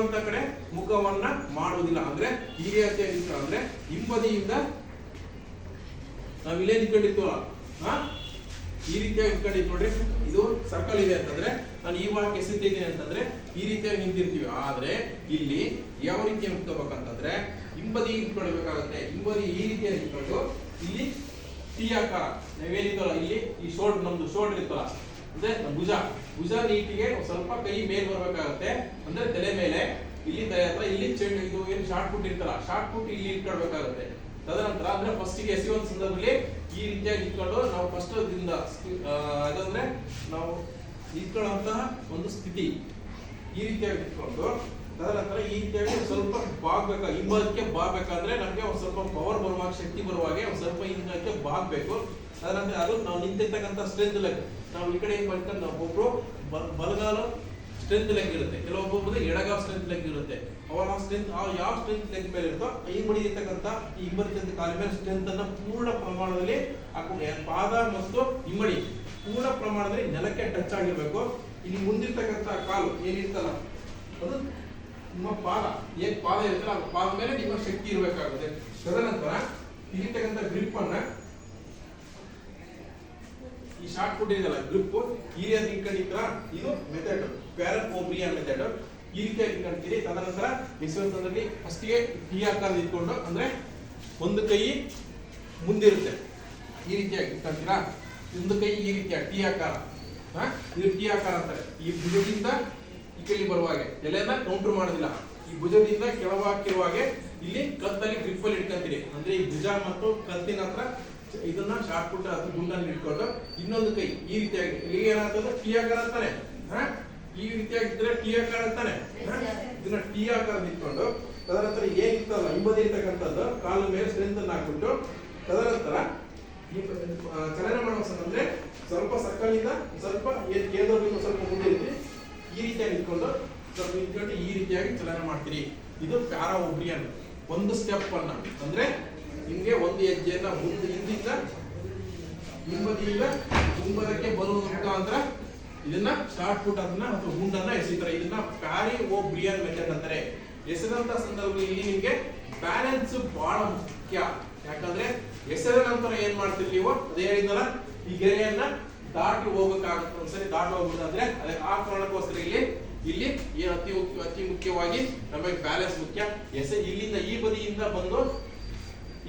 ಅಂತ ಕಡೆ ಮುಖವನ್ನ ಮಾಡುವುದಿಲ್ಲ. ಅಂದ್ರೆ ಈ ಏನಿತ್ತು ಅಂದ್ರೆ ಹಿಂಬದಿಯಿಂದ ನಾವು ಇಲ್ಲೇ ನಿಂತ್ಕೊಂಡಿರ್ತೀವಲ್ಲ? ಹಾ? ಈ ರೀತಿಯಾಗಿ ನಿಂತ್ಕೊಂಡಿದ್ದು ನೋಡ್ರಿ. ಇದು ಸರ್ಕಲ್ ಇದೆ ಅಂತಂದ್ರೆ ನಾನು ಈ ವಾಕ್ ಎಸೆತಿದ್ದೀನಿ ಅಂತಂದ್ರೆ ಈ ರೀತಿಯಾಗಿ ನಿಂತಿರ್ತೀವಿ. ಆದ್ರೆ ಇಲ್ಲಿ ಯಾವ ರೀತಿಯ ನಿಂತ್ಕೋಬೇಕಂತಂದ್ರೆ ಹಿಂಬದಿ ನಿಂತ್ಕೊಳ್ಬೇಕಾಗತ್ತೆ. ಹಿಂಬದಿ ಈ ರೀತಿಯಾಗಿ ನಿಂತ್ಕೊಂಡು ಇಲ್ಲಿ ಟಿ ಆಕಾರ ನಾವೇನಿತ್ತಲ್ಲ ಇಲ್ಲಿ ಈ ಶೋಲ್ಡ್ ನಮ್ದು ಶೋಲ್ಡರ್ ಇತ್ತಲ್ಲ ಅಂದ್ರೆ ಭುಜ. ಭುಜ ನೀಟಿಗೆ ಸ್ವಲ್ಪ ಕೈ ಮೇಲ್ ಬರ್ಬೇಕಾಗತ್ತೆ. ಅಂದ್ರೆ ತಲೆ ಮೇಲೆ. ಇಲ್ಲಿ ತಲೆ ಹತ್ರ ಇಲ್ಲಿ ಚೆಂಡು ಇದು ಏನು ಶಾರ್ಟ್ ಫುಟ್ ಇರ್ತಲ್ಲ, ಶಾರ್ಟ್ ಫುಟ್ ಇಲ್ಲಿ ಇಟ್ಕೊಳ್ಬೇಕಾಗತ್ತೆ. ತದನಂತರ ಅಂದ್ರೆ ಫಸ್ಟ್ಗೆ ಒಂದು ಸಂದರ್ಭದಲ್ಲಿ ಈ ರೀತಿಯಾಗಿ ಇಟ್ಕೊಂಡು ನಾವು ಫಸ್ಟ್ ದಿಂದ ಅದಂದ್ರೆ ನಾವು ಇಟ್ಕೊಳ್ಳುವಂತಹ ಒಂದು ಸ್ಥಿತಿ ಈ ರೀತಿಯಾಗಿ ಇಟ್ಕೊಂಡು ತದನಂತರ ಈ ಒಂದು ಸ್ವಲ್ಪ ಬಾಗ್ಬೇಕು? ಹಿಂಬದಕ್ಕೆ ಬಾಗ್ಬೇಕಂದ್ರೆ ನಮಗೆ ಒಂದು ಸ್ವಲ್ಪ ಪವರ್ ಬರುವಾಗ, ಶಕ್ತಿ ಬರುವಾಗೆ ಒಂದು ಸ್ವಲ್ಪ ಹಿಂದಕ್ಕೆ ಬಾಗ್ಬೇಕು. ಅದರಂದ್ರೆ ಅದು ನಾವು ನಿಂತಿರ್ತಕ್ಕಂಥ ಸ್ಟ್ರೆಂತ್ ಲೆಕ್ಕ ನಾವು ಈ ಕಡೆ ಏನು ಮಾಡ್ತಾರೆ ನಾವು ಒಬ್ರು ಬ- ಬಲಗಾಲ ಸ್ಟ್ರೆಂತ್ ಲೆಗ್ ಇರುತ್ತೆ. ಕೆಲವೊಬ್ಬೊಬ್ಬರು ಎಡಗಾಲ ಸ್ಟ್ರೆಂತ್ ಲೆಗ್ ಇರುತ್ತೆ. ಅವರ ಸ್ಟ್ರೆಂತ್ ಆ ಯಾವ ಸ್ಟ್ರೆಂತ್ ಲೆಗ್ ಮೇಲೆ ಇರುತ್ತೋ ಈ ಮಡಿದಿರ್ತಕ್ಕಂಥ ಈ ಹಿಂಬದಿರ್ತಕ್ಕಂಥ ಕಾಲ ಮೇಲೆ ಸ್ಟ್ರೆಂತ್ ಅನ್ನ ಪೂರ್ಣ ಪ್ರಮಾಣದಲ್ಲಿ ಪಾದ ಮತ್ತು ಹಿಮ್ಮಡಿ ಪೂರ್ಣ ಪ್ರಮಾಣದಲ್ಲಿ ನೆಲಕ್ಕೆ ಟಚ್ ಆಗಿರ್ಬೇಕು. ಇಲ್ಲಿ ಮುಂದಿರ್ತಕ್ಕಂಥ ಕಾಲು ಏನಿರ್ತಲ್ಲ? ಅದು ನಿಮ್ಮ ಪಾದ, ಏನ್ ಪಾದ ಇರುತ್ತಲ್ಲ ಆ ಪಾದ ಮೇಲೆ ನಿಮ್ಮ ಶಕ್ತಿ ಇರಬೇಕಾಗುತ್ತೆ. ತದನಂತರ ಇಲ್ಲಿರ್ತಕ್ಕಂಥ ಗ್ರಿಪ್ ಅನ್ನ ಈ ಶಾರ್ಟ್ ಫುಟ್ ಇದೆಯಲ್ಲ ಗ್ರಿಪ್ ಈ ರೀತಿ ಇಟ್ಕೊಂಡಿರ್ತಾರ? ಇದು ಮೆಥಡ್ ಪ್ಯಾರಕೋಬ್ರಿಯಾ ಮೆಥಡ್ ಈ ರೀತಿಯಾಗಿ ಇಟ್ಕೊಂತೀರಿ ತದನಂತರ ಫಸ್ಟ್ ಫಸ್ಟಿಗೆ ಟಿ ಆಕಾರ ಇಟ್ಕೊಂಡು, ಅಂದ್ರೆ ಒಂದು ಕೈ ಮುಂದಿರುತ್ತೆ. ಈ ರೀತಿಯಾಗಿ ಇಟ್ಕೊಂತೀರಾ ಒಂದು ಕೈ ಈ ರೀತಿಯ ಟಿ ಆಕಾರ. ಇದು ಟಿ ಆಕಾರ ಅಂತಾರೆ. ಈ ಭುಜದಿಂದ ಈ ಬರುವ ಬರುವಾಗೆ ಎಲೆನ ಕೌಂಟರ್ ಮಾಡೋದಿಲ್ಲ. ಈ ಭುಜದಿಂದ ಕೆಳವಾಕಿರುವಾಗೆ ಇಲ್ಲಿ ಕತ್ತಲ್ಲಿ ಗ್ರಿಪ್ ಅಲ್ಲಿ ಇಟ್ಕೊಂತೀರಿ. ಅಂದ್ರೆ ಈ ಭುಜ ಮತ್ತು ಕತ್ತಿನ ಹತ್ರ ಇದನ್ನ ಶಾರ್ಟ್ ಪುಟ್ ಅಥವಾ ಗುಂಡಲ್ಲಿ ಇಟ್ಕೊಂಡು ಇನ್ನೊಂದು ಕೈ ಈ ರೀತಿಯಾಗಿ. ಇಲ್ಲಿ ಏನಾಗ್ತದೆ? ಟಿ ಆಕಾರ ಅಂತಾನೆ. ಈ ರೀತಿಯಾಗಿ ಇದ್ರೆ ಟಿ ಆಕಾರ ಅಂತಾನೆ? ಇದನ್ನ ಟಿ ಆಕಾರ ಇಟ್ಕೊಂಡು ತದನಂತರ ಏನಿರ್ತಲ್ಲ ಹಿಂಬದಿ ಇರ್ತಕ್ಕಂಥದ್ದು, ಕಾಲ ಮೇಲೆ ಸ್ಟ್ರೆಂತ್ ಅನ್ನ ಹಾಕ್ಬಿಟ್ಟು ತದನಂತರ ಈ ಚಲನೆ ಮಾಡುವ ಸಂ- ಅಂದ್ರೆ ಸ್ವಲ್ಪ ಸಕ್ಕಲಿಂದ ಸ್ವಲ್ಪ ಏನ್ ಕೇಂದ್ರದಿಂದ ಸ್ವಲ್ಪ ಮುಂದೆ ಈ ರೀತಿಯಾಗಿ ಇಟ್ಕೊಂಡು ಸ್ವಲ್ಪ ಇಟ್ಕೊಂಡು ಈ ರೀತಿಯಾಗಿ ಚಲನೆ ಮಾಡ್ತೀರಿ. ಇದು ಪ್ಯಾರಾ ಒಬ್ರಿಯನ್ ಒಂದು ಸ್ಟೆಪ್ ಅನ್ನ. ಅಂದ್ರೆ ನಿಮ್ಗೆ ಒಂದು ಹೆಜ್ಜೆಯನ್ನ ಮುಂದೆ ಹಿಂದಿಂದ ಹಿಂಬದಿಯಿಂದ ಮುಂಬದಕ್ಕೆ ಬರುವ ಮುಖಾಂತರ ಇದನ್ನ ಶಾರ್ಟ್ ಫುಟ್ ಅದನ್ನ ಅಥವಾ ಗುಂಡನ್ನ ಎಸಿತಾರೆ. ಇದನ್ನ ಪ್ಯಾರಿ ಓ ಬ್ರಿಯನ್ ಮೆಥಡ್ ಅಂತಾರೆ. ಎಸೆದಂತ ಸಂದರ್ಭದಲ್ಲಿ ನಿಮ್ಗೆ ಬ್ಯಾಲೆನ್ಸ್ ಬಹಳ ಮುಖ್ಯ. ಯಾಕಂದ್ರೆ ಎಸೆದ ನಂತರ ಏನ್ ಮಾಡ್ತೀರಿ ನೀವು? ಅದೇ ಹೇಳಿದ್ನಲ್ಲ ಈ ಗೆರೆಯನ್ನ ದಾಟಿ ಹೋಗಬೇಕಾಗುತ್ತೆ ಒಂದ್ಸರಿ, ದಾಟಿ ಹೋಗ್ಬಿಟ್ಟಂದ್ರೆ ಅದಕ್ಕೆ ಆ ಕಾರಣಕ್ಕೋಸ್ಕರ ಇಲ್ಲಿ ಇಲ್ಲಿ ಏನು ಅತಿ ಅತಿ ಮುಖ್ಯವಾಗಿ ನಮಗೆ ಬ್ಯಾಲೆನ್ಸ್ ಮುಖ್ಯ. ಎಸ್ ಇಲ್ಲಿಂದ ಈ ಬದಿಯಿಂದ ಬಂದು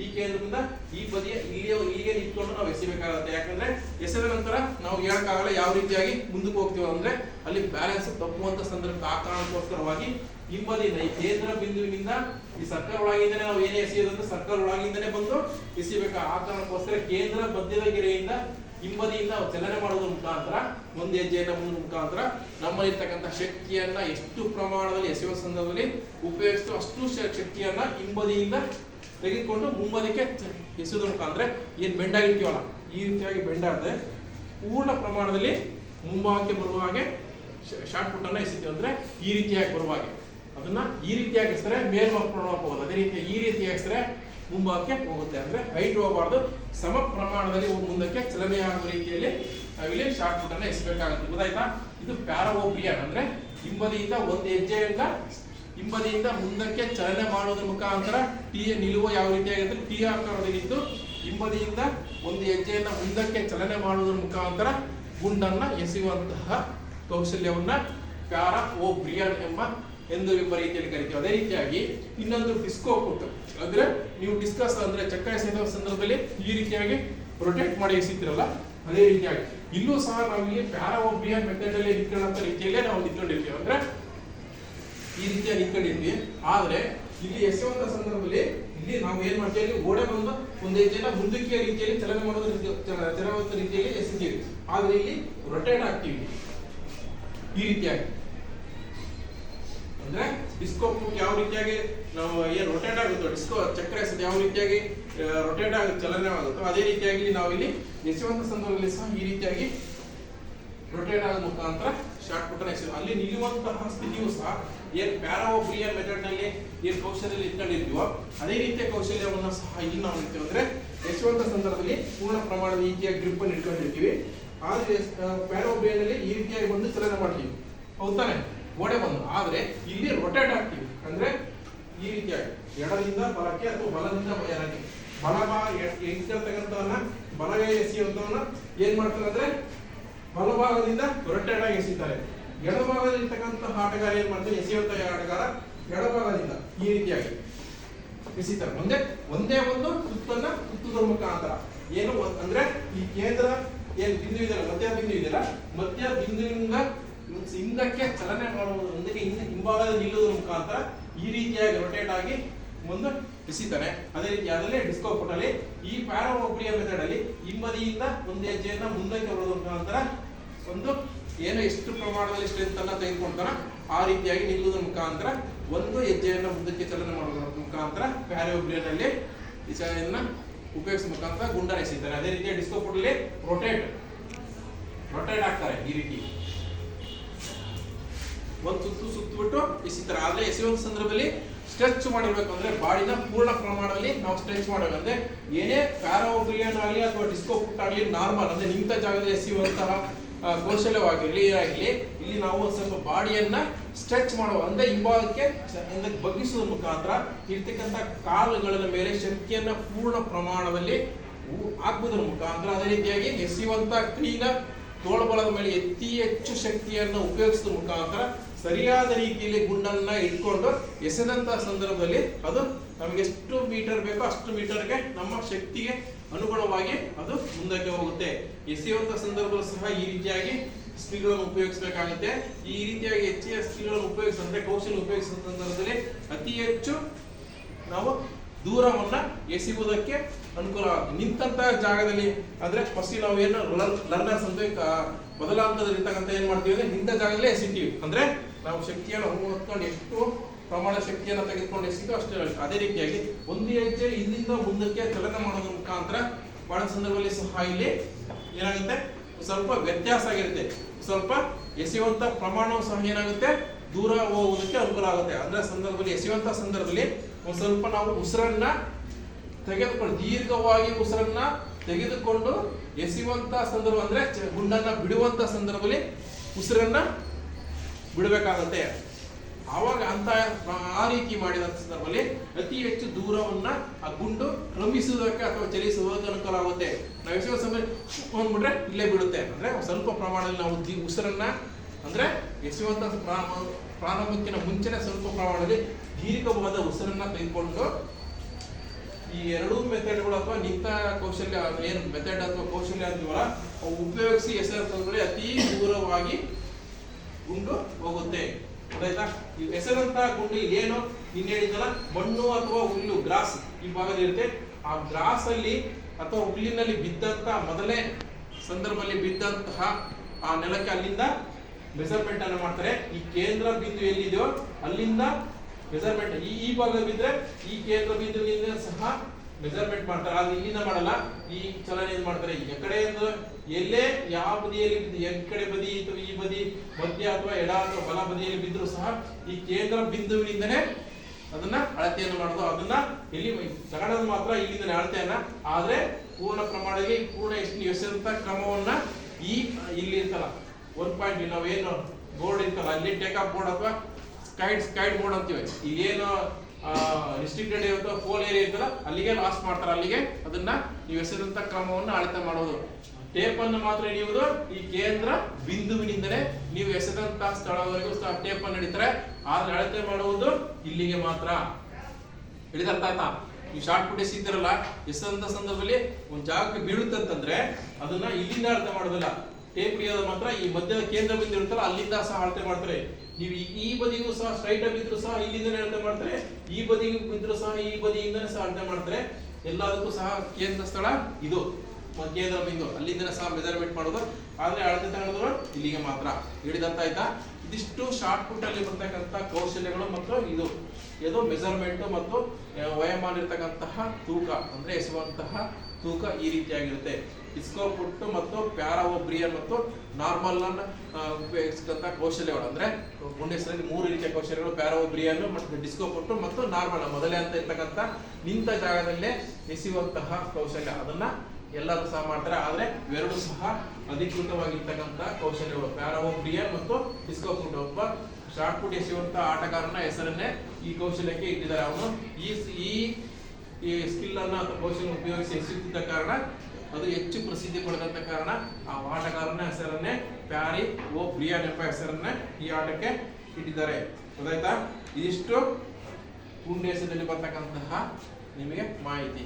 ಈ ಕೇಂದ್ರದಿಂದ ಈ ಬದಿಯ ಇಲ್ಲಿ ಇಲ್ಲಿಗೆ ನಿಂತ್ಕೊಂಡು ನಾವು ಎಸಿಬೇಕಾಗುತ್ತೆ. ಯಾಕಂದ್ರೆ ಎಸೆದ ನಂತರ ನಾವು ಹೇಳಕ್ಕಾಗಲ್ಲ ಯಾವ ರೀತಿಯಾಗಿ ಮುಂದಕ್ಕೆ ಹೋಗ್ತೀವಿ ಅಂದ್ರೆ ಅಲ್ಲಿ ಬ್ಯಾಲೆನ್ಸ್ ತಪ್ಪುವಂತ ಸಂದರ್ಭ ಆ ಕಾರಣಕ್ಕೋಸ್ಕರವಾಗಿ ಹಿಂಬದಿಯಿಂದ ಈ ಕೇಂದ್ರ ಬಿಂದುವಿನಿಂದ ಈ ಸರ್ಕಲ್ ಒಳಗಿಂದನೇ ನಾವು ಏನೇ ಎಸೆಯೋದಂದ್ರೆ ಸರ್ಕಲ್ ಒಳಗಿಂದನೆ ಬಂದು ಎಸಿಬೇಕು ಆ ಕಾರಣಕ್ಕೋಸ್ಕರ ಕೇಂದ್ರ ಮಧ್ಯದ ಗೆರೆಯಿಂದ ಹಿಂಬದಿಯಿಂದ ಚಲನೆ ಮಾಡೋದ್ರ ಮುಖಾಂತರ, ಒಂದು ಹೆಜ್ಜೆಯನ್ನು ಮುಂದೆ ಮುಖಾಂತರ ನಮ್ಮಲ್ಲಿರ್ತಕ್ಕಂಥ ಶಕ್ತಿಯನ್ನ ಎಷ್ಟು ಪ್ರಮಾಣದಲ್ಲಿ ಎಸೆಯುವ ಸಂದರ್ಭದಲ್ಲಿ ಉಪಯೋಗಿಸ್ತು ಅಷ್ಟು ಶಕ್ತಿಯನ್ನ ಹಿಂಬದಿಯಿಂದ ತೆಗೆದುಕೊಂಡು ಮುಂಬದಿಗೆ ಎಸೆಯೋದ್ರ ಮುಖಾಂತರ ಏನ್ ಬೆಂಡಾಗಿರ್ತೀವಲ್ಲ, ಈ ರೀತಿಯಾಗಿ ಬೆಂಡಾದ್ರೆ ಪೂರ್ಣ ಪ್ರಮಾಣದಲ್ಲಿ ಮುಂಭಾಗಕ್ಕೆ ಬರುವ ಹಾಗೆ ಶಾರ್ಟ್ ಪುಟ್ ಅನ್ನ ಎಸಿತೀವಿ ಅಂದ್ರೆ ಈ ರೀತಿಯಾಗಿ ಬರುವ ಹಾಗೆ. ಅದನ್ನ ಈ ರೀತಿಯಾಗಿ ಎಸಿದ್ರೆ ಹೋಗೋದು ಅದೇ ರೀತಿ ಈ ರೀತಿಯಾಗಿ ಎಸಿದ್ರೆ ಮುಂಭಾಗಕ್ಕೆ ಹೋಗುತ್ತೆ ಅಂದ್ರೆ ಹೈಟ್ ಹೋಗಬಾರ್ದು. ಸಮ ಪ್ರಮಾಣದಲ್ಲಿ ಮುಂದಕ್ಕೆ ಚಲನೆ ಆಗುವ ರೀತಿಯಲ್ಲಿ ನಾವಿಲ್ಲಿ ಶಾರ್ಟ್ ಪುಟ್ ಅನ್ನ ಎಸಬೇಕಾಗುತ್ತೆ. ಗೊತ್ತಾಯ್ತಾ? ಇದು ಪ್ಯಾರಾಓಪಿಯನ್ ಅಂದ್ರೆ ಹಿಂಬದಿಯಿಂದ ಒಂದು ಹೆಜ್ಜೆಯಿಂದ ಹಿಂಬದಿಯಿಂದ ಮುಂದಕ್ಕೆ ಚಲನೆ ಮಾಡೋದ್ರ ಮುಖಾಂತರ ಟಿ ನಿಲುವು ಯಾವ ರೀತಿಯಾಗಿರುತ್ತೆ ಟಿ ಆಕಾರದಲ್ಲಿ ನಿಂತು ಹಿಂಬದಿಯಿಂದ ಒಂದು ಹೆಜ್ಜೆಯನ್ನ ಮುಂದಕ್ಕೆ ಚಲನೆ ಮಾಡೋದ್ರ ಮುಖಾಂತರ ಗುಂಡನ್ನ ಎಸೆಯುವಂತಹ ಕೌಶಲ್ಯವನ್ನ ಪ್ಯಾರಾ ಓ ಬ್ರಿಯನ್ ಎಂಬ ಎಂದು ಎಂಬ ರೀತಿಯಲ್ಲಿ ಕರಿತೀವಿ. ಅದೇ ರೀತಿಯಾಗಿ ಇನ್ನೊಂದು ಡಿಸ್ಕೋ ಪುಟ್ ಅಂದ್ರೆ ನೀವು ಡಿಸ್ಕಸ್ ಅಂದ್ರೆ ಎಸೆಯುವ ಸಂದರ್ಭದಲ್ಲಿ ಈ ರೀತಿಯಾಗಿ ಪ್ರೊಟೆಕ್ಟ್ ಮಾಡಿ ಎಸಿತಿರಲ್ಲ ಅದೇ ರೀತಿಯಾಗಿ. ಇಲ್ಲೂ ಸಹ ನಾವು ಇಲ್ಲಿ ಪ್ಯಾರಾ ಒಬ್ಬಿಯ ಮೆಥಡ್ ಅಲ್ಲಿ ರೀತಿಯಲ್ಲೇ ನಾವು ನಿಂತ್ಕೊಂಡಿರ್ತೀವಿ. ಅಂದ್ರೆ ಈ ರೀತಿಯಾಗಿ ನಿಂತ್ಕೊಂಡಿರ್ತೀವಿ. ಆದ್ರೆ ಇಲ್ಲಿ ಎಸೆಯುವಂತ ಸಂದರ್ಭದಲ್ಲಿ ಇಲ್ಲಿ ನಾವು ಏನ್ ಮಾಡ್ತೀವಿ? ಓಡೆ ಬಂದು ಒಂದು ಹೆಜ್ಜೆನ ಮುಂದಕ್ಕೆ ರೀತಿಯಲ್ಲಿ ಚಲನೆ ಮಾಡೋದ್ರ ತೆರವಂತ ರೀತಿಯಲ್ಲಿ ಎಸಿತೀವಿ. ಆದ್ರೆ ಇಲ್ಲಿ ರೊಟೇಟ್ ಆಗ್ತೀವಿ. ಈ ರೀತಿಯಾಗಿ. ಅಂದ್ರೆ ಡಿಸ್ಕೋ ಯಾವ ರೀತಿಯಾಗಿ ನಾವು ಏನ್ ರೊಟೇಟ್ ಆಗುತ್ತೋ ಡಿಸ್ಕೋ ಚಕ್ರ ಎಸೆದು ಯಾವ ರೀತಿಯಾಗಿ ರೊಟೇಟ್ ಆಗ ಚಲನೆ ಆಗುತ್ತೋ ಅದೇ ರೀತಿಯಾಗಿ ನಾವು ಇಲ್ಲಿ ನೆಸೆಯುವಂತ ಸಂದರ್ಭದಲ್ಲಿ ಸಹ ಈ ರೀತಿಯಾಗಿ ರೊಟೇಟ್ ಆಗ ಮುಖಾಂತರ ಶಾರ್ಟ್ ಪುಟ್ಟನ ಎಸೆಯೋದು ಅಲ್ಲಿ ನಿಲ್ಲುವಂತಹ ಸ್ಥಿತಿಯು ಸಹ ಏನ್ ಪ್ಯಾರಾವೋಬ್ರಿಯನ್ ಮೆಥಡ್ನಲ್ಲಿ ಏನ್ ಕೌಶಲ್ಯ ಇಟ್ಕೊಂಡಿರ್ತೀವೋ ಅದೇ ರೀತಿಯ ಕೌಶಲ್ಯವನ್ನು ಸಹ ಇಲ್ಲಿ ನಾವು ಇರ್ತೀವಿ ಅಂದ್ರೆ ಎಸೆಯುವಂತ ಸಂದರ್ಭದಲ್ಲಿ ಪೂರ್ಣ ಪ್ರಮಾಣದ ರೀತಿಯ ಗ್ರಿಪ್ ಅನ್ನು ಇಟ್ಕೊಂಡಿರ್ತೀವಿ. ಆದ್ರೆ ಪ್ಯಾರೋಬ್ರಿಯಲ್ಲಿ ಈ ರೀತಿಯಾಗಿ ಬಂದು ಚಲನೆ ಮಾಡ್ತೀವಿ. ಹೌದಾನೆ ಗೋಡೆ ಬಂದು. ಆದ್ರೆ ಇಲ್ಲಿ ರೊಟೇಟ್ ಆಗ್ತೀವಿ. ಅಂದ್ರೆ ಈ ರೀತಿಯಾಗಿ ಎಡದಿಂದ ಬಲಕ್ಕೆ ಅಥವಾ ಬಲದಿಂದ ಎಡಕ್ಕೆ. ಬಲಭಾಗ ಬಲವೇ ಬಲಗೈ ಎಸೆಯುವಂತವನ್ನ ಏನ್ ಮಾಡ್ತಾರೆ ಅಂದ್ರೆ ಬಲಭಾಗದಿಂದ ರೊಟೇಟ್ ಆಗಿ ಎಸಿತಾರೆ. ಎಡಭಾಗದಲ್ಲಿರ್ತಕ್ಕಂತಹ ಆಟಗಾರ ಏನ್ ಮಾಡ್ತಾರೆ? ಎಸೆಯುವಂತ ಆಟಗಾರ ಎಡಭಾಗದಿಂದ ಈ ರೀತಿಯಾಗಿ ಎಸಿತಾರೆ. ಒಂದೇ ಒಂದೇ ಒಂದು ಸುತ್ತನ್ನ ಸುತ್ತುವುದರ ಮುಖಾಂತರ. ಏನು, ಅಂದ್ರೆ ಈ ಕೇಂದ್ರ ಏನ್ ಬಿಂದು ಇದೆಯಲ್ಲ ಮಧ್ಯ ಬಿಂದು ಇದೆಯಲ್ಲ ಮಧ್ಯ ಬಿಂದುವಿನಿಂದ ಹಿಂದಕ್ಕೆ ಚಲನೆ ಮಾಡುವುದು ಒಂದಕ್ಕೆ ಹಿಂದೆ ಹಿಂಭಾಗದಲ್ಲಿ ನಿಲ್ಲುವುದರ ಮುಖಾಂತರ ಈ ರೀತಿಯಾಗಿ ರೊಟೇಟ್ ಆಗಿ ಮುಂದೆ ಬಿಸಿತಾನೆ ಅದೇ ರೀತಿಯಾದಲ್ಲಿ ಡಿಸ್ಕೋ ಪುಟಲ್ಲಿ ಈ ಪ್ಯಾರೋಬ್ರಿಯ ಮೆಥಡ್ ಅಲ್ಲಿ ಹಿಂಬದಿಯಿಂದ ಒಂದು ಹೆಜ್ಜೆಯನ್ನ ಮುಂದಕ್ಕೆ ಬರೋದ್ರ ಮುಖಾಂತರ ಒಂದು ಏನು ಎಷ್ಟು ಪ್ರಮಾಣದಲ್ಲಿ ಸ್ಟ್ರೆಂತ್ ಅನ್ನ ತೆಗೆದುಕೊಳ್ತಾರ ಆ ರೀತಿಯಾಗಿ ನಿಲ್ಲುವುದರ ಮುಖಾಂತರ ಒಂದು ಹೆಜ್ಜೆಯನ್ನ ಮುಂದಕ್ಕೆ ಚಲನೆ ಮಾಡೋದ್ರ ಮುಖಾಂತರ ಪ್ಯಾರೋಬ್ರಿಯನಲ್ಲಿ ಅಲ್ಲಿ ಇದನ್ನ ಉಪಯೋಗಿಸುವ ಮುಖಾಂತರ ಗುಂಡಾರೈಸಿದ್ದಾರೆ ಅದೇ ರೀತಿಯ ಡಿಸ್ಕೋ ಪುಟಲ್ಲಿ ರೊಟೇಟ್ ರೊಟೇಟ್ ಆಗ್ತಾರೆ ಈ ರೀತಿ. ಒಂದು ಸುತ್ತು ಸುತ್ತಬಿಟ್ಟು ಎಸಿತಾರೆ ಆದ್ರೆ ಎಸೆಯುವಂತ ಸಂದರ್ಭದಲ್ಲಿ ಸ್ಟ್ರೆಚ್ ಮಾಡಿರ್ಬೇಕು ಅಂದ್ರೆ ಬಾಡಿನ ಪೂರ್ಣ ಪ್ರಮಾಣದಲ್ಲಿ ನಾವು ಸ್ಟ್ರೆಚ್ ಮಾಡಬೇಕು ಅಂದ್ರೆ ಏನೇ ಪ್ಯಾರೋಗ್ರಿಯನ್ ಆಗಲಿ ಅಥವಾ ಡಿಸ್ಕೋ ಫುಟ್ ಆಗಲಿ ನಾರ್ಮಲ್ ಅಂದ್ರೆ ನಿಂತ ಜಾಗದಲ್ಲಿ ಎಸೆಯುವಂತಹ ಕೌಶಲ್ಯವಾಗಿರಲಿ, ಆಗಲಿ, ಇಲ್ಲಿ ನಾವು ಸ್ವಲ್ಪ ಬಾಡಿಯನ್ನ ಸ್ಟ್ರೆಚ್ ಮಾಡುವ, ಅಂದ್ರೆ ಹಿಂಭಾಗಕ್ಕೆ ಬಗ್ಗಿಸುವ ಮುಖಾಂತರ ಇರ್ತಕ್ಕಂಥ ಕಾಲುಗಳ ಮೇಲೆ ಶಕ್ತಿಯನ್ನ ಪೂರ್ಣ ಪ್ರಮಾಣದಲ್ಲಿ ಹಾಕುವುದರ ಮುಖಾಂತರ ಅದೇ ರೀತಿಯಾಗಿ ಎಸೆಯುವಂತ ಕೈನ ತೋಳ್ಬಲದ ಮೇಲೆ ಅತಿ ಹೆಚ್ಚು ಶಕ್ತಿಯನ್ನು ಉಪಯೋಗಿಸಿದ ಮುಖಾಂತರ ಸರಿಯಾದ ರೀತಿಯಲ್ಲಿ ಗುಂಡನ್ನ ಇಟ್ಕೊಂಡು ಎಸೆದಂತ ಸಂದರ್ಭದಲ್ಲಿ ಅದು ನಮಗೆ ಎಷ್ಟು ಮೀಟರ್ ಬೇಕೋ ಅಷ್ಟು ಮೀಟರ್ಗೆ ನಮ್ಮ ಶಕ್ತಿಗೆ ಅನುಗುಣವಾಗಿ ಅದು ಮುಂದಕ್ಕೆ ಹೋಗುತ್ತೆ. ಎಸೆಯುವಂತ ಸಂದರ್ಭದಲ್ಲಿ ಸಹ ಈ ರೀತಿಯಾಗಿ ಸ್ತ್ರೀಗಳನ್ನು ಉಪಯೋಗಿಸಬೇಕಾಗುತ್ತೆ. ಈ ರೀತಿಯಾಗಿ ಹೆಚ್ಚಿನ ಸ್ತ್ರೀಗಳನ್ನು ಉಪಯೋಗಿಸಿದ್ರೆ ಕೌಶಲ್ಯ ಉಪಯೋಗಿಸಿದ ಸಂದರ್ಭದಲ್ಲಿ ಅತಿ ಹೆಚ್ಚು ನಾವು ದೂರವನ್ನ ಎಸೆಯುವುದಕ್ಕೆ ಅನುಕೂಲ ನಿಂತಹ ಜಾಗದಲ್ಲಿ ಅಂದ್ರೆ ಫಸ್ಟ್ ನಾವು ಏನು ಲರ್ನರ್ಸ್ ಅಂತ ಕ- ಇರ್ತಕ್ಕಂಥ ಏನ್ ಮಾಡ್ತೀವಿ ಅಂದ್ರೆ ನಿಂತ ಜಾಗದಲ್ಲೇ ಎಸಿತೀವಿ ಅಂದ್ರೆ ನಾವು ಶಕ್ತಿಯನ್ನು ಹೊತ್ಕೊಂಡು ಎಷ್ಟು ಪ್ರಮಾಣ ಶಕ್ತಿಯನ್ನು ತೆಗೆದುಕೊಂಡು ಎಸಿತೀವಿ ಅಷ್ಟೇ. ಅದೇ ರೀತಿಯಾಗಿ ಒಂದು ಹೆಜ್ಜೆ ಇಲ್ಲಿಂದ ಮುಂದಕ್ಕೆ ಚಲನ ಮಾಡೋದ್ರ ಮುಖಾಂತರ ಬಹಳ ಸಂದರ್ಭದಲ್ಲಿ ಸಹ ಇಲ್ಲಿ ಏನಾಗುತ್ತೆ? ಸ್ವಲ್ಪ ವ್ಯತ್ಯಾಸ ಆಗಿರುತ್ತೆ. ಸ್ವಲ್ಪ ಎಸೆಯುವಂತ ಪ್ರಮಾಣವು ಸಹ ಏನಾಗುತ್ತೆ? ದೂರ ಹೋಗುವುದಕ್ಕೆ ಅನುಕೂಲ ಆಗುತ್ತೆ. ಅಂದ್ರೆ ಸಂದರ್ಭದಲ್ಲಿ ಎಸೆಯುವಂತ ಸಂದರ್ಭದಲ್ಲಿ ಒಂದು ಸ್ವಲ್ಪ ನಾವು ಉಸಿರನ್ನ ತೆಗೆದುಕೊಂಡು, ದೀರ್ಘವಾಗಿ ಉಸಿರನ್ನ ತೆಗೆದುಕೊಂಡು ಎಸೆಯುವಂತ ಸಂದರ್ಭ ಅಂದ್ರೆ ಗುಂಡನ್ನ ಬಿಡುವಂತ ಸಂದರ್ಭದಲ್ಲಿ ಉಸಿರನ್ನ ಬಿಡಬೇಕಾಗತ್ತೆ. ಆವಾಗ ಅಂತ ಆ ರೀತಿ ಮಾಡಿದಂಥ ಸಂದರ್ಭದಲ್ಲಿ ಅತಿ ಹೆಚ್ಚು ದೂರವನ್ನ ಆ ಗುಂಡು ಕ್ರಮಿಸುವುದಕ್ಕೆ ಅಥವಾ ಚಲಿಸುವುದಕ್ಕೆ ಅನುಕೂಲ ಆಗುತ್ತೆ. ನಾವು ಎಷ್ಟೋ ಸಮಯ ಅಂದ್ಬಿಟ್ರೆ ಇಲ್ಲೇ ಬಿಡುತ್ತೆ. ಅಂದ್ರೆ ಸ್ವಲ್ಪ ಪ್ರಮಾಣದಲ್ಲಿ ನಾವು ಉಸಿರನ್ನ ಅಂದ್ರೆ ಎಸೆಯುವಂತ ಪ್ರಾರಂಭಕ್ಕಿಂತ ಮುಂಚೆನೆ ಸ್ವಲ್ಪ ಪ್ರಮಾಣದಲ್ಲಿ ದೀರ್ಘವಾದ ಉಸಿರನ್ನ ತೆಗೆದುಕೊಂಡು ಈ ಎರಡೂ ಮೆಥಡ್ಗಳು ಅಥವಾ ನಿಂತ ಕೌಶಲ್ಯ ಏನು ಮೆಥಡ್ ಅಥವಾ ಕೌಶಲ್ಯ ಅಂತೀವಲ್ಲ ಉಪಯೋಗಿಸಿ ಎಸೆದ್ರೆ ಅತಿ ದೂರವಾಗಿ ಗುಂಡು ಹೋಗುತ್ತೆ. ಗೊತ್ತಾಯ್ತಾ? ಈ ಹೆಸರಂತ ಗುಂಡು ಏನು? ನಿನ್ನೆ ಹೇಳಿದಲ್ಲ ಮಣ್ಣು ಅಥವಾ ಹುಲ್ಲು, ಗ್ರಾಸ್ ಈ ಭಾಗದಲ್ಲಿ ಇರುತ್ತೆ. ಆ ಗ್ರಾಸ್ ಅಲ್ಲಿ ಅಥವಾ ಹುಲ್ಲಿನಲ್ಲಿ ಬಿದ್ದಂತ ಮೊದಲೇ ಸಂದರ್ಭದಲ್ಲಿ ಬಿದ್ದಂತಹ ಆ ನೆಲಕ್ಕೆ ಅಲ್ಲಿಂದ ಮೆಸರ್ಮೆಂಟ್ ಅನ್ನು ಮಾಡ್ತಾರೆ. ಈ ಕೇಂದ್ರ ಬಿಂದು ಎಲ್ಲಿದೆಯೋ, ಅಲ್ಲಿಂದ ಮೆಸರ್ಮೆಂಟ್ ಈ ಈ ಭಾಗ ಬಿದ್ರೆ ಈ ಕೇಂದ್ರ ಬಿಂದುವಿನಿಂದ ಸಹ ಮೆಸರ್ಮೆಂಟ್ ಮಾಡ್ತಾರೆ. ಆದ್ರೆ ಇಲ್ಲಿಂದ ಮಾಡಲ್ಲ. ಈ ಚಲನೆ ಏನ್ ಮಾಡ್ತಾರೆ? ಕಡೆ ಎಲ್ಲೇ ಯಾವ ಬದಿಯಲ್ಲಿ ಬಿದ್ದು ಎಡ್ ಕಡೆ ಬದಿ, ಅಥವಾ ಈ ಬದಿ, ಮಧ್ಯ ಅಥವಾ ಎಡ ಅಥವಾ ಬಲ ಬದಿಯಲ್ಲಿ ಬಿದ್ದರೂ ಸಹ ಈ ಕೇಂದ್ರ ಬಿಂದುವಿನಿಂದನೇ ಅದನ್ನ ಅಳತೆಯನ್ನು ಮಾಡೋದು. ಅದನ್ನ ಇಲ್ಲಿ ತಗೊಳ್ಳೋದು ಮಾತ್ರ ಇಲ್ಲಿಂದನೇ ಅಳತೆಯನ್ನ. ಆದ್ರೆ ಪೂರ್ಣ ಪ್ರಮಾಣದಲ್ಲಿ ಪೂರ್ಣ ಎಷ್ಟು ಎಸೆದಂತ ಕ್ರಮವನ್ನ ಈ, ಇಲ್ಲಿ ಇರ್ತಲ್ಲ. ಒನ್ ಪಾಯಿಂಟ್ ನಾವೇನು ಬೋರ್ಡ್ ಇರ್ತಲ್ಲ. ಅಲ್ಲಿ ಟೇಕ್ ಬೋರ್ಡ್ ಅಥವಾ ಸ್ಕೈಡ್ ಸ್ಕೈಡ್ ಬೋರ್ಡ್ ಅಂತೀವಿ. ಏನು ರಿಸ್ಟ್ರಿಕ್ಟೆಡ್ ಇರುತ್ತೋ ಫೋಲ್ ಏರಿಯಾ ಇರ್ತಲ್ಲ, ಅಲ್ಲಿಗೆ ಲಾಸ್ ಮಾಡ್ತಾರೆ. ಅಲ್ಲಿಗೆ ಅದನ್ನ ನೀವು ಎಸೆದಂತ ಕ್ರಮವನ್ನು ಅಳತೆ ಮಾಡೋದು ಟೇಪ್ ಅನ್ನು ಮಾತ್ರ ಹಿಡಿಯುವುದು ಈ ಕೇಂದ್ರ ಬಿಂದುವಿನಿಂದಲೇ ನೀವು ಎಸೆದಂತ ಸ್ಥಳವರೆಗೂ ಟೇಪ್ ಅನ್ನು ಹಿಡಿತಾರೆ. ಆದ್ರೆ ಅಳತೆ ಮಾಡುವುದು ಇಲ್ಲಿಗೆ ಮಾತ್ರ. ಹಿಡಿದರ್ಥ ನೀವು ಶಾರ್ಟ್ ಪುಟ್ ಎಸಿದ್ರಲ್ಲ ಎಸೆದಂತ ಸಂದರ್ಭದಲ್ಲಿ ಒಂದು ಜಾಗಕ್ಕೆ ಬೀಳುತ್ತಂತಂದ್ರೆ ಅದನ್ನ ಇಲ್ಲಿಂದ ಅಳತೆ ಮಾಡೋದಿಲ್ಲ ಟೇಪ್ ಹಿಡಿಯೋದು ಮಾತ್ರ ಈ ಮಧ್ಯ ಕೇಂದ್ರ ಬಿಂದು ಇರುತ್ತಲ್ಲ, ಅಲ್ಲಿಂದ ಸಹ ಅಳತೆ ಮಾಡ್ತಾರೆ. ನೀವು ಈ- ಬದಿಗೂ ಸಹ ಸ್ಟ್ರೈಟ್ ಆಗಿ ಇದ್ರೂ ಸಹ ಇಲ್ಲಿಂದಲೇ ಅಳತೆ ಮಾಡ್ತಾರೆ. ಈ ಬದಿಗೂ ಬಿದ್ರು ಸಹ ಈ ಬದಿಯಿಂದನೇ ಸಹ ಅಳತೆ ಮಾಡ್ತಾರೆ. ಎಲ್ಲದಕ್ಕೂ ಸಹ ಕೇಂದ್ರ ಸ್ಥಳ ಇದು. ಕೇಂದ್ರ ಬಿಂದು ಅಲ್ಲಿಂದ ಸಹ ಮೆಜರ್ಮೆಂಟ್ ಮಾಡೋದು. ಆದ್ರೆ ಅಳತೆ ತಗೊಂಡ್ರು ಇಲ್ಲಿಗೆ ಮಾತ್ರ ಹಿಡಿದಂತ ಆಯ್ತಾ? ಇದಿಷ್ಟು ಶಾರ್ಟ್ ಪುಟ್ ಅಲ್ಲಿ ಬರ್ತಕ್ಕಂಥ ಕೌಶಲ್ಯಗಳು ಮತ್ತು ಇದು ಇದು ಮೆಜರ್ಮೆಂಟ್ ಮತ್ತು ಆ, ವಯಮಾನ ಇರ್ತಕ್ಕಂತಹ ತೂಕ ಅಂದ್ರೆ ಎಸುವಂತಹ ತೂಕ ಈ ರೀತಿಯಾಗಿರುತ್ತೆ. ಇಸ್ಕೋ ಪುಟ್ಟು ಮತ್ತು ಪ್ಯಾರಾಒಬ್ರಿಯನ್ ಮತ್ತು ನಾರ್ಮಲ್ ಅನ್ನ ಆ, ಕೌಶಲ್ಯಗಳು. ಅಂದ್ರೆ ಗುಂಡೆಸರಲ್ಲಿ ಮೂರು ರೀತಿಯ ಕೌಶಲ್ಯಗಳು ಪ್ಯಾರಾಒಬ್ರಿಯನ್ ಮತ್ತು ಡಿಸ್ಕೋ ಪುಟ್ಟು ಮತ್ತು ನಾರ್ಮಲ್ ಮೊದಲೇ ಅಂತ ಇರ್ತಕ್ಕಂಥ ನಿಂತ ಜಾಗದಲ್ಲೇ ಎಸೆಯುವಂತಹ ಕೌಶಲ್ಯ. ಅದನ್ನ ಎಲ್ಲರೂ ಸಹ ಮಾಡ್ತಾರೆ. ಆದ್ರೆ ಇವೆರಡು ಸಹ ಅಧಿಕೃತವಾಗಿರ್ತಕ್ಕಂಥ ಕೌಶಲ್ಯಗಳು. ಪ್ಯಾರಾಒಬ್ರಿಯನ್ ಮತ್ತು ಡಿಸ್ಕೋ ಫುಟ್ ಒಬ್ಬ ಶಾರ್ಟ್ ಪುಟ್ ಎಸೆಯುವಂತ ಆಟಗಾರನ ಹೆಸರನ್ನೇ ಈ ಕೌಶಲ್ಯಕ್ಕೆ ಇಟ್ಟಿದ್ದಾರೆ. ಅವನು ಈ ಈ ಸ್ಕಿಲ್ ಅನ್ನ ಅಥವಾ ಕೌಶಲ್ಯ ಉಪಯೋಗಿಸಿ ಎಸೆಯುತ್ತಿದ್ದ ಕಾರಣ, ಅದು ಹೆಚ್ಚು ಪ್ರಸಿದ್ಧಿ ಪಡೆದಂತ ಕಾರಣ ಆ ಆಟಗಾರನ ಹೆಸರನ್ನೇ ಪ್ಯಾರಿ ಓ ಪ್ರಿಯಾನ್ ಎಂಬ ಹೆಸರನ್ನೇ ಈ ಆಟಕ್ಕೆ ಇಟ್ಟಿದ್ದಾರೆ. ಗೊತ್ತಾಯ್ತಾ? ಇದಿಷ್ಟು ಕುಂಡೇಶದಲ್ಲಿ ಬರ್ತಕ್ಕಂತಹ ನಿಮಗೆ ಮಾಹಿತಿ.